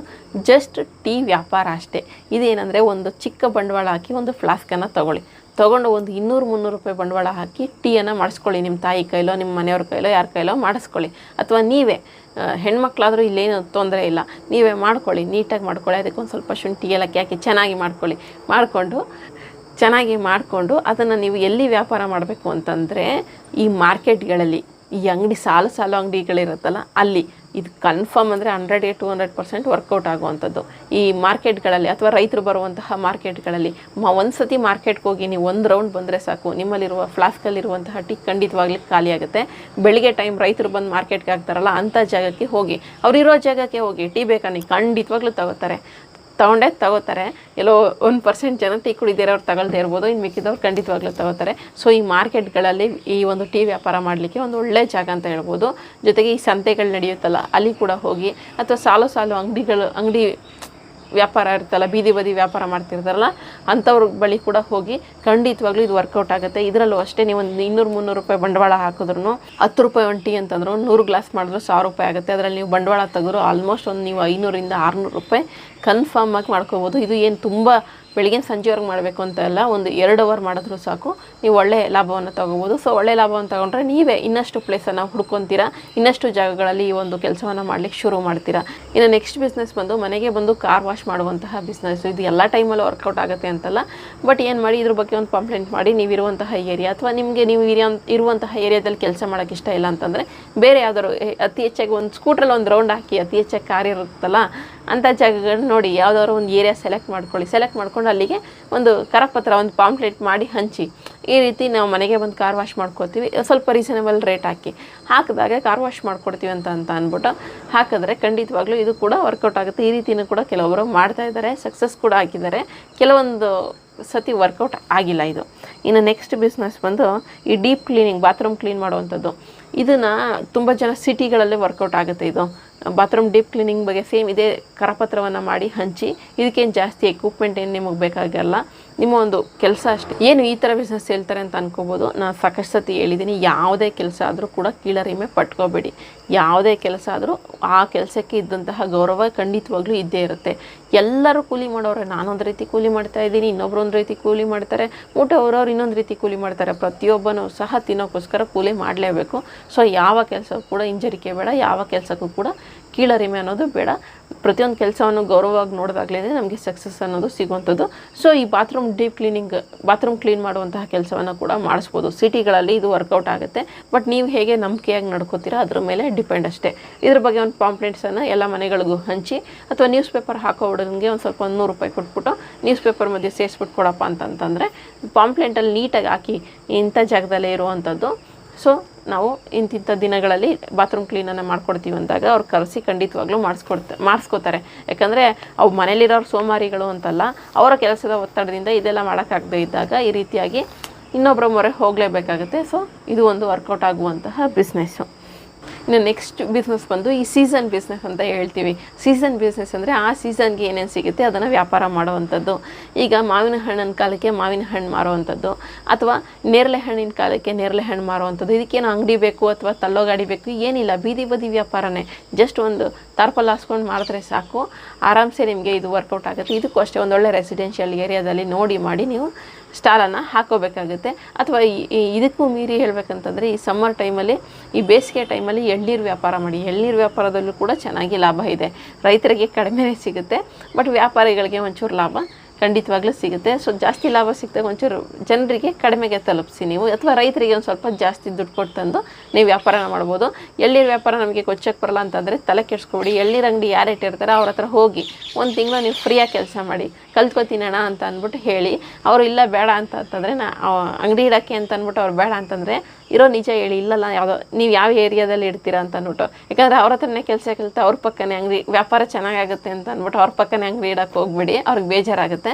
ಜಸ್ಟ್ ಟೀ ವ್ಯಾಪಾರ ಅಷ್ಟೇ. ಇದೇನೆಂದರೆ ಒಂದು ಚಿಕ್ಕ ಬಂಡವಾಳ ಹಾಕಿ ಒಂದು ಫ್ಲಾಸ್ಕನ್ನು ತಗೊಳ್ಳಿ. ತೊಗೊಂಡು ಒಂದು ಇನ್ನೂರು ಮುನ್ನೂರು ರೂಪಾಯಿ ಬಂಡವಾಳ ಹಾಕಿ ಟೀಯನ್ನು ಮಾಡಿಸ್ಕೊಳ್ಳಿ ನಿಮ್ಮ ತಾಯಿ ಕೈಲೋ, ನಿಮ್ಮ ಮನೆಯವ್ರ ಕೈಲೋ, ಯಾರ ಕೈಲೋ ಮಾಡಿಸ್ಕೊಳ್ಳಿ. ಅಥವಾ ನೀವೇ ಹೆಣ್ಮಕ್ಳಾದರೂ ಇಲ್ಲೇನು ತೊಂದರೆ ಇಲ್ಲ. ನೀವೇ ಮಾಡ್ಕೊಳ್ಳಿ, ನೀಟಾಗಿ ಮಾಡ್ಕೊಳ್ಳಿ. ಅದಕ್ಕೊಂದು ಸ್ವಲ್ಪ ಶುಂಠಿ, ಏಲಕ್ಕಿ ಹಾಕಿ ಚೆನ್ನಾಗಿ ಮಾಡ್ಕೊಳ್ಳಿ. ಮಾಡಿಕೊಂಡು, ಚೆನ್ನಾಗಿ ಮಾಡಿಕೊಂಡು ಅದನ್ನು ನೀವು ಎಲ್ಲಿ ವ್ಯಾಪಾರ ಮಾಡಬೇಕು ಅಂತಂದರೆ ಈ ಮಾರ್ಕೆಟ್ಗಳಲ್ಲಿ. ಈ ಅಂಗಡಿ ಸಾಲು ಸಾಲು ಅಂಗಡಿಗಳಿರುತ್ತಲ್ಲ, ಅಲ್ಲಿ ಇದು ಕನ್ಫರ್ಮ್ ಅಂದರೆ ಹಂಡ್ರೆಡ್ಗೆ two hundred percent work out ಆಗುವಂಥದ್ದು. ಈ ಮಾರ್ಕೆಟ್ಗಳಲ್ಲಿ ಅಥವಾ ರೈತರು ಬರುವಂತಹ ಮಾರ್ಕೆಟ್ಗಳಲ್ಲಿ ಮ ಒಂದು ಸತಿ ಮಾರ್ಕೆಟ್ಗೆ ಹೋಗಿ ನೀವು ಒಂದು ರೌಂಡ್ ಬಂದರೆ ಸಾಕು. ನಿಮ್ಮಲ್ಲಿರುವ ಫ್ಲಾಸ್ಕಲ್ಲಿರುವಂತಹ ಟೀ ಖಂಡಿತವಾಗ್ಲಿ ಖಾಲಿ ಆಗುತ್ತೆ. ಬೆಳಿಗ್ಗೆ ಟೈಮ್ ರೈತರು ಬಂದು ಮಾರ್ಕೆಟ್ಗೆ ಹಾಕ್ತಾರಲ್ಲ ಅಂಥ ಜಾಗಕ್ಕೆ ಹೋಗಿ. ಅವರಿರೋ ಜಾಗಕ್ಕೆ ಹೋಗಿ ಟೀ ಬೇಕಾ? ನೀವು ಖಂಡಿತವಾಗ್ಲೂ ತಗೋತಾರೆ. ತೊಗೊಂಡೇ ತಗೋತಾರೆ. ಎಲ್ಲೋ ಒಂದು ಪರ್ಸೆಂಟ್ ಜನ ಟೀ ಕುಡಿದಿರೋರು ತಗೊಳ್ದೇ ಇರ್ಬೋದು ಇನ್ನು ಮಿಕ್ಕಿದವ್ರು ಖಂಡಿತವಾಗ್ಲೂ ತಗೋತಾರೆ. ಸೊ ಈ ಮಾರ್ಕೆಟ್ಗಳಲ್ಲಿ ಈ ಒಂದು ಟೀ ವ್ಯಾಪಾರ ಮಾಡಲಿಕ್ಕೆ ಒಂದು ಒಳ್ಳೆಯ ಜಾಗ ಅಂತ ಹೇಳ್ಬೋದು. ಜೊತೆಗೆ ಈ ಸಂತೆಗಳು ನಡೆಯುತ್ತಲ್ಲ, ಅಲ್ಲಿ ಕೂಡ ಹೋಗಿ, ಅಥವಾ ಸಾಲು ಸಾಲು ಅಂಗಡಿಗಳು, ಅಂಗಡಿ ವ್ಯಾಪಾರ ಇರ್ತಲ್ಲ ಬೀದಿ ಬದಿ ವ್ಯಾಪಾರ ಮಾಡ್ತಿರ್ತಾರಲ್ಲ, ಅಂಥವ್ರ ಬಳಿ ಕೂಡ ಹೋಗಿ ಖಂಡಿತವಾಗ್ಲೂ ಇದು ವರ್ಕೌಟ್ ಆಗುತ್ತೆ. ಇದರಲ್ಲೂ ಅಷ್ಟೇ ನೀವು ಒಂದು ಇನ್ನೂರು ಮುನ್ನೂರು ರೂಪಾಯಿ ಬಂಡವಾಳ ಹಾಕಿದ್ರು ಹತ್ತು ರೂಪಾಯಿ ಒಂದು ಟೀ ಅಂತಂದ್ರು ನೂರು ಗ್ಲಾಸ್ ಮಾಡಿದ್ರು ಸಾವಿರ ರೂಪಾಯಿ ಆಗುತ್ತೆ. ಅದರಲ್ಲಿ ನೀವು ಬಂಡವಾಳ ತೆಗೆದ್ರು ಆಲ್ಮೋಸ್ಟ್ ಒಂದು ನೀವು ಐನೂರಿಂದ ಆರುನೂರು ರೂಪಾಯಿ ಕನ್ಫರ್ಮ್ ಆಗಿ ಮಾಡ್ಕೋಬೋದು. ಇದು ಏನು ತುಂಬ ಬೆಳಿಗ್ಗೆ ಸಂಜೆವರೆಗೆ ಮಾಡಬೇಕು ಅಂತ ಎಲ್ಲ ಒಂದು ಎರಡು ಅವರ್ ಮಾಡಿದ್ರು ಸಾಕು. ನೀವು ಒಳ್ಳೆ ಲಾಭವನ್ನು ತಗೋಬೋದು. ಸೊ ಒಳ್ಳೆ ಲಾಭವನ್ನು ತಗೊಂಡ್ರೆ ನೀವೇ ಇನ್ನಷ್ಟು ಪ್ಲೇಸನ್ನು ಹುಡ್ಕೊತೀರಾ. ಇನ್ನಷ್ಟು ಜಾಗಗಳಲ್ಲಿ ಈ ಒಂದು ಕೆಲಸವನ್ನು ಮಾಡ್ಲಿಕ್ಕೆ ಶುರು ಮಾಡ್ತೀರಾ. ಇನ್ನು ನೆಕ್ಸ್ಟ್ ಬಿಸ್ನೆಸ್ ಬಂದು ಮನೆಗೆ ಬಂದು ಕಾರ್ ವಾಶ್ ಮಾಡುವಂತಹ ಬಿಸ್ನೆಸ್ ಇದು ಎಲ್ಲ ಟೈಮಲ್ಲೂ ವರ್ಕೌಟ್ ಆಗುತ್ತೆ ಅಂತಲ್ಲ. ಬಟ್ ಏನು ಮಾಡಿ, ಇದ್ರ ಬಗ್ಗೆ ಒಂದು ಕಂಪ್ಲೇಂಟ್ ಮಾಡಿ, ನೀವು ಇರುವಂತಹ ಏರಿಯಾ ಅಥವಾ ನಿಮಗೆ ನೀವು ಇರೋ ಇರುವಂತಹ ಏರಿಯಾದಲ್ಲಿ ಕೆಲಸ ಮಾಡೋಕ್ಕೆ ಇಷ್ಟ ಇಲ್ಲ ಅಂತಂದರೆ, ಬೇರೆ ಯಾವ್ದಾದ್ರು ಅತಿ ಹೆಚ್ಚಾಗಿ ಒಂದು ಸ್ಕೂಟ್ರಲ್ಲಿ ಒಂದು ರೌಂಡ್ ಹಾಕಿ, ಅತಿ ಹೆಚ್ಚಾಗಿ ಕಾರ್ ಇರುತ್ತಲ್ಲ ಅಂಥ ಜಾಗಗಳನ್ನ ನೋಡಿ ಯಾವುದಾದ್ರು ಒಂದು ಏರಿಯಾ ಸೆಲೆಕ್ಟ್ ಮಾಡ್ಕೊಳ್ಳಿ. ಸೆಲೆಕ್ಟ್ ಮಾಡ್ಕೊಂಡು ಅಲ್ಲಿಗೆ ಒಂದು ಕರಪತ್ರ, ಒಂದು ಪಾಂಪ್ಲೆಟ್ ಮಾಡಿ ಹಂಚಿ. ಈ ರೀತಿ ನಾವು ಮನೆಗೆ ಬಂದು ಕಾರ್ ವಾಶ್ ಮಾಡ್ಕೋತೀವಿ. ಸ್ವಲ್ಪ ರೀಸನೇಬಲ್ ರೇಟ್ ಹಾಕಿ. ಹಾಕಿದಾಗ ಕಾರ್ ವಾಶ್ ಮಾಡ್ಕೊಡ್ತೀವಿ ಅಂತ ಅಂತ ಅಂದ್ಬಿಟ್ಟು ಹಾಕಿದ್ರೆ ಖಂಡಿತವಾಗ್ಲೂ ಇದು ಕೂಡ ವರ್ಕೌಟ್ ಆಗುತ್ತೆ. ಈ ರೀತಿಯೂ ಕೂಡ ಕೆಲವೊಬ್ಬರು ಮಾಡ್ತಾ ಇದ್ದಾರೆ ಸಕ್ಸಸ್ ಕೂಡ ಹಾಕಿದ್ದಾರೆ ಕೆಲವೊಂದು ಸತಿ ವರ್ಕೌಟ್ ಆಗಿಲ್ಲ ಇದು. ಇನ್ನು ನೆಕ್ಸ್ಟ್ ಬಿಸ್ನೆಸ್ ಬಂದು ಈ ಡೀಪ್ ಕ್ಲೀನಿಂಗ್ ಬಾತ್ರೂಮ್ ಕ್ಲೀನ್ ಮಾಡುವಂಥದ್ದು. ಇದನ್ನು ತುಂಬ ಜನ ಸಿಟಿಗಳಲ್ಲೇ ವರ್ಕೌಟ್ ಆಗುತ್ತೆ ಇದು. ಬಾತ್ರೂಮ್ ಡೀಪ್ ಕ್ಲೀನಿಂಗ್ ಬಗ್ಗೆ ಸೇಮ್ ಇದೇ ಕರಪತ್ರವನ್ನು ಮಾಡಿ ಹಂಚಿ, ಇದಕ್ಕೇನು ಜಾಸ್ತಿ ಎಕ್ವಿಪ್ಮೆಂಟ್ ಏನು ನಿಮಗೆ ಬೇಕಾಗಲ್ಲ. ನಿಮ್ಮ ಒಂದು ಕೆಲಸ ಅಷ್ಟೇ. ಏನು ಈ ಥರ ಬಿಸ್ನೆಸ್ ಹೇಳ್ತಾರೆ ಅಂತ ಅನ್ಕೋಬೋದು. ನಾನು ಸಾಕಷ್ಟು ಹೇಳಿದ್ದೀನಿ ಯಾವುದೇ ಕೆಲಸ ಆದರೂ ಕೂಡ ಕೀಳರಿಮೆ ಪಟ್ಕೋಬೇಡಿ. ಯಾವುದೇ ಕೆಲಸ ಆದರೂ ಆ ಕೆಲಸಕ್ಕೆ ಇದ್ದಂತಹ ಗೌರವ ಖಂಡಿತವಾಗ್ಲೂ ಇದ್ದೇ ಇರುತ್ತೆ. ಎಲ್ಲರೂ ಕೂಲಿ ಮಾಡೋರೆ. ನಾನೊಂದು ರೀತಿ ಕೂಲಿ ಮಾಡ್ತಾ ಇದ್ದೀನಿ. ಇನ್ನೊಬ್ರು ಒಂದು ರೀತಿ ಕೂಲಿ ಮಾಡ್ತಾರೆ. ಊಟ ಅವರವ್ರು ಇನ್ನೊಂದು ರೀತಿ ಕೂಲಿ ಮಾಡ್ತಾರೆ. ಪ್ರತಿಯೊಬ್ಬನೂ ಸಹ ತಿನ್ನೋಕ್ಕೋಸ್ಕರ ಕೂಲಿ ಮಾಡಲೇಬೇಕು. ಸೊ ಯಾವ ಕೆಲಸ ಕೂಡ ಹಿಂಜರಿಕೆ ಬೇಡ. ಯಾವ ಕೆಲಸಕ್ಕೂ ಕೂಡ ಕೀಳರಿಮೆ ಅನ್ನೋದು ಬೇಡ. ಪ್ರತಿಯೊಂದು ಕೆಲಸವನ್ನು ಗೌರವವಾಗಿ ನೋಡಿದಾಗಲೇ ನಮಗೆ ಸಕ್ಸಸ್ ಅನ್ನೋದು ಸಿಗುವಂಥದ್ದು. ಸೊ ಈ bathroom deep cleaning bathroom clean ಮಾಡುವಂತಹ ಕೆಲಸವನ್ನು ಕೂಡ ಮಾಡಿಸ್ಬೋದು. ಸಿಟಿಗಳಲ್ಲಿ ಇದು ವರ್ಕೌಟ್ ಆಗುತ್ತೆ. ಬಟ್ ನೀವು ಹೇಗೆ ನಂಬಿಕೆಯಾಗಿ ನಡ್ಕೋತೀರಾ, ಅದ್ರ ಮೇಲೆ ಡಿಪೆಂಡ್ ಅಷ್ಟೇ. ಇದ್ರ ಬಗ್ಗೆ ಒಂದು ಪಾಂಪ್ಲೆಟ್ಸನ್ನು ಎಲ್ಲ ಮನೆಗಳಿಗೂ ಹಂಚಿ, ಅಥವಾ ನ್ಯೂಸ್ ಪೇಪರ್ ಹಾಕೋ ಒಂದು ಸ್ವಲ್ಪ ಒಂದು ನೂರು ರೂಪಾಯಿ ಕೊಟ್ಬಿಟ್ಟು ನ್ಯೂಸ್ ಪೇಪರ್ ಮಧ್ಯೆ ಸೇರಿಸ್ಬಿಟ್ಟು ಕೊಡಪ್ಪ ಅಂತಂತಂದರೆ ಪಾಂಪ್ಲೆಂಟಲ್ಲಿ ನೀಟಾಗಿ ಹಾಕಿ ಇಂಥ ಜಾಗದಲ್ಲೇ ಇರುವಂಥದ್ದು. ಸೊ ನಾವು ಇಂತಿಂಥ ದಿನಗಳಲ್ಲಿ ಬಾತ್ರೂಮ್ ಕ್ಲೀನನ್ನು ಮಾಡ್ಕೊಡ್ತೀವಿ ಅಂದಾಗ ಅವ್ರು ಕರೆಸಿ ಖಂಡಿತವಾಗ್ಲೂ ಮಾಡಿಸ್ಕೊಡ್ತಾ, ಮಾಡಿಸ್ಕೋತಾರೆ. ಯಾಕಂದರೆ ಅವು ಮನೇಲಿರೋರು ಸೋಮಾರಿಗಳು ಅಂತಲ್ಲ, ಅವರ ಕೆಲಸದ ಒತ್ತಡದಿಂದ ಇದೆಲ್ಲ ಮಾಡೋಕ್ಕಾಗದೇ ಇದ್ದಾಗ ಈ ರೀತಿಯಾಗಿ ಇನ್ನೊಬ್ಬರ ಮೊರೆ ಹೋಗಲೇಬೇಕಾಗುತ್ತೆ. ಸೊ ಇದು ಒಂದು ವರ್ಕೌಟ್ ಆಗುವಂತಹ ಬಿಸ್ನೆಸ್ಸು ಇನ್ನು ನೆಕ್ಸ್ಟ್ ಬಿಸ್ನೆಸ್ ಬಂದು ಈ ಸೀಸನ್ ಬಿಸ್ನೆಸ್ ಅಂತ ಹೇಳ್ತೀವಿ. ಸೀಸನ್ ಬಿಸ್ನೆಸ್ ಅಂದರೆ ಆ ಸೀಸನ್ಗೆ ಏನೇನು ಸಿಗುತ್ತೆ ಅದನ್ನು ವ್ಯಾಪಾರ ಮಾಡುವಂಥದ್ದು. ಈಗ ಮಾವಿನ ಹಣ್ಣಿನ ಕಾಲಕ್ಕೆ ಮಾವಿನ ಹಣ್ಣು ಮಾರುವಂಥದ್ದು. ಅಥವಾ ನೇರಳೆ ಹಣ್ಣಿನ ಕಾಲಕ್ಕೆ ನೇರಳೆ ಹಣ್ಣು ಮಾರುವಂಥದ್ದು. ಇದಕ್ಕೇನು ಅಂಗಡಿ ಬೇಕು ಅಥವಾ ತಳ್ಳೋ ಗಾಡಿ ಬೇಕು, ಏನಿಲ್ಲ. ಬೀದಿ ಬದಿ ವ್ಯಾಪಾರನೇ. ಜಸ್ಟ್ ಒಂದು ತಾರ್ಪಲ್ ಹಾಸ್ಕೊಂಡು ಮಾಡಿದ್ರೆ ಸಾಕು. ಆರಾಮ್ಸೆ ನಿಮಗೆ ಇದು ವರ್ಕೌಟ್ ಆಗುತ್ತೆ. ಇದಕ್ಕೂ ಅಷ್ಟೇ ಒಂದೊಳ್ಳೆ ರೆಸಿಡೆನ್ಷಿಯಲ್ ಏರಿಯಾದಲ್ಲಿ ನೋಡಿ, ಮಾಡಿ ನೀವು ಸ್ಟಾಲನ್ನು ಹಾಕೋಬೇಕಾಗುತ್ತೆ. ಅಥವಾ ಇದಕ್ಕೂ ಮೀರಿ ಹೇಳಬೇಕಂತಂದರೆ ಈ ಸಮ್ಮರ್ ಟೈಮಲ್ಲಿ ಈ ಬೇಸಿಗೆ ಟೈಮಲ್ಲಿ ಎಳ್ನೀರು ವ್ಯಾಪಾರ ಮಾಡಿ. ಎಳ್ನೀರು ವ್ಯಾಪಾರದಲ್ಲೂ ಕೂಡ ಚೆನ್ನಾಗಿ ಲಾಭ ಇದೆ. ರೈತರಿಗೆ ಕಡಿಮೆನೇ ಸಿಗುತ್ತೆ ಬಟ್ ವ್ಯಾಪಾರಿಗಳಿಗೆ ಒಂಚೂರು ಲಾಭ ಖಂಡಿತವಾಗ್ಲೂ ಸಿಗುತ್ತೆ. ಸೊ ಜಾಸ್ತಿ ಲಾಭ ಸಿಗ್ತದೆ ಒಂಚೂರು ಜನರಿಗೆ ಕಡಿಮೆಗೆ ತಲುಪಿಸಿ ನೀವು, ಅಥವಾ ರೈತರಿಗೆ ಒಂದು ಸ್ವಲ್ಪ ಜಾಸ್ತಿ ದುಡ್ಡು ಕೊಟ್ಟು ತಂದು ನೀವು ವ್ಯಾಪಾರನ ಮಾಡ್ಬೋದು. ಎಳ್ನೀರು ವ್ಯಾಪಾರ ನಮಗೆ ಕೊಚ್ಚಕ್ಕೆ ಬರಲ್ಲ ಅಂತಂದರೆ ತಲೆ ಕೆಡಿಸ್ಕೊಬಿಡಿ. ಎಳ್ನೀರು ಅಂಗಡಿ ಯಾರು ಇಟ್ಟಿರ್ತಾರೆ ಅವ್ರ ಹತ್ರ ಹೋಗಿ ಒಂದು ತಿಂಗಳು ನೀವು ಫ್ರೀಯಾಗಿ ಕೆಲಸ ಮಾಡಿ. ಕಲ್ತ್ಕೊತೀನಣ್ಣ ಅಂತ ಅಂದ್ಬಿಟ್ಟು ಹೇಳಿ, ಅವರು ಇಲ್ಲ, ಬೇಡ ಅಂತ ಅಂತಂದರೆ ನಾ ಅಂಗಡಿ ಇಡೋಕ್ಕೆ ಅಂತ ಅಂದ್ಬಿಟ್ಟು ಅವ್ರು ಬೇಡ ಅಂತಂದರೆ ಇರೋ ನಿಜ ಹೇಳಿ, ಇಲ್ಲಲ್ಲ, ಯಾವುದೋ, ನೀವು ಯಾವ ಏರಿಯಾದಲ್ಲಿ ಇಡ್ತೀರಾ ಅಂತ ಅಂದ್ಬಿಟ್ಟು. ಯಾಕಂದರೆ ಅವ್ರ ಹತ್ರನೇ ಕೆಲಸ ಕಲಿತು ಅವ್ರ ಪಕ್ಕನೇ ಅಂಗಡಿ, ವ್ಯಾಪಾರ ಚೆನ್ನಾಗಾಗುತ್ತೆ ಅಂತ ಅಂದ್ಬಿಟ್ಟು ಅವ್ರ ಪಕ್ಕನೇ ಅಂಗಡಿ ಇಡೋಕ್ಕೆ ಹೋಗ್ಬಿಡಿ, ಅವ್ರಿಗೆ ಬೇಜಾರಾಗುತ್ತೆ.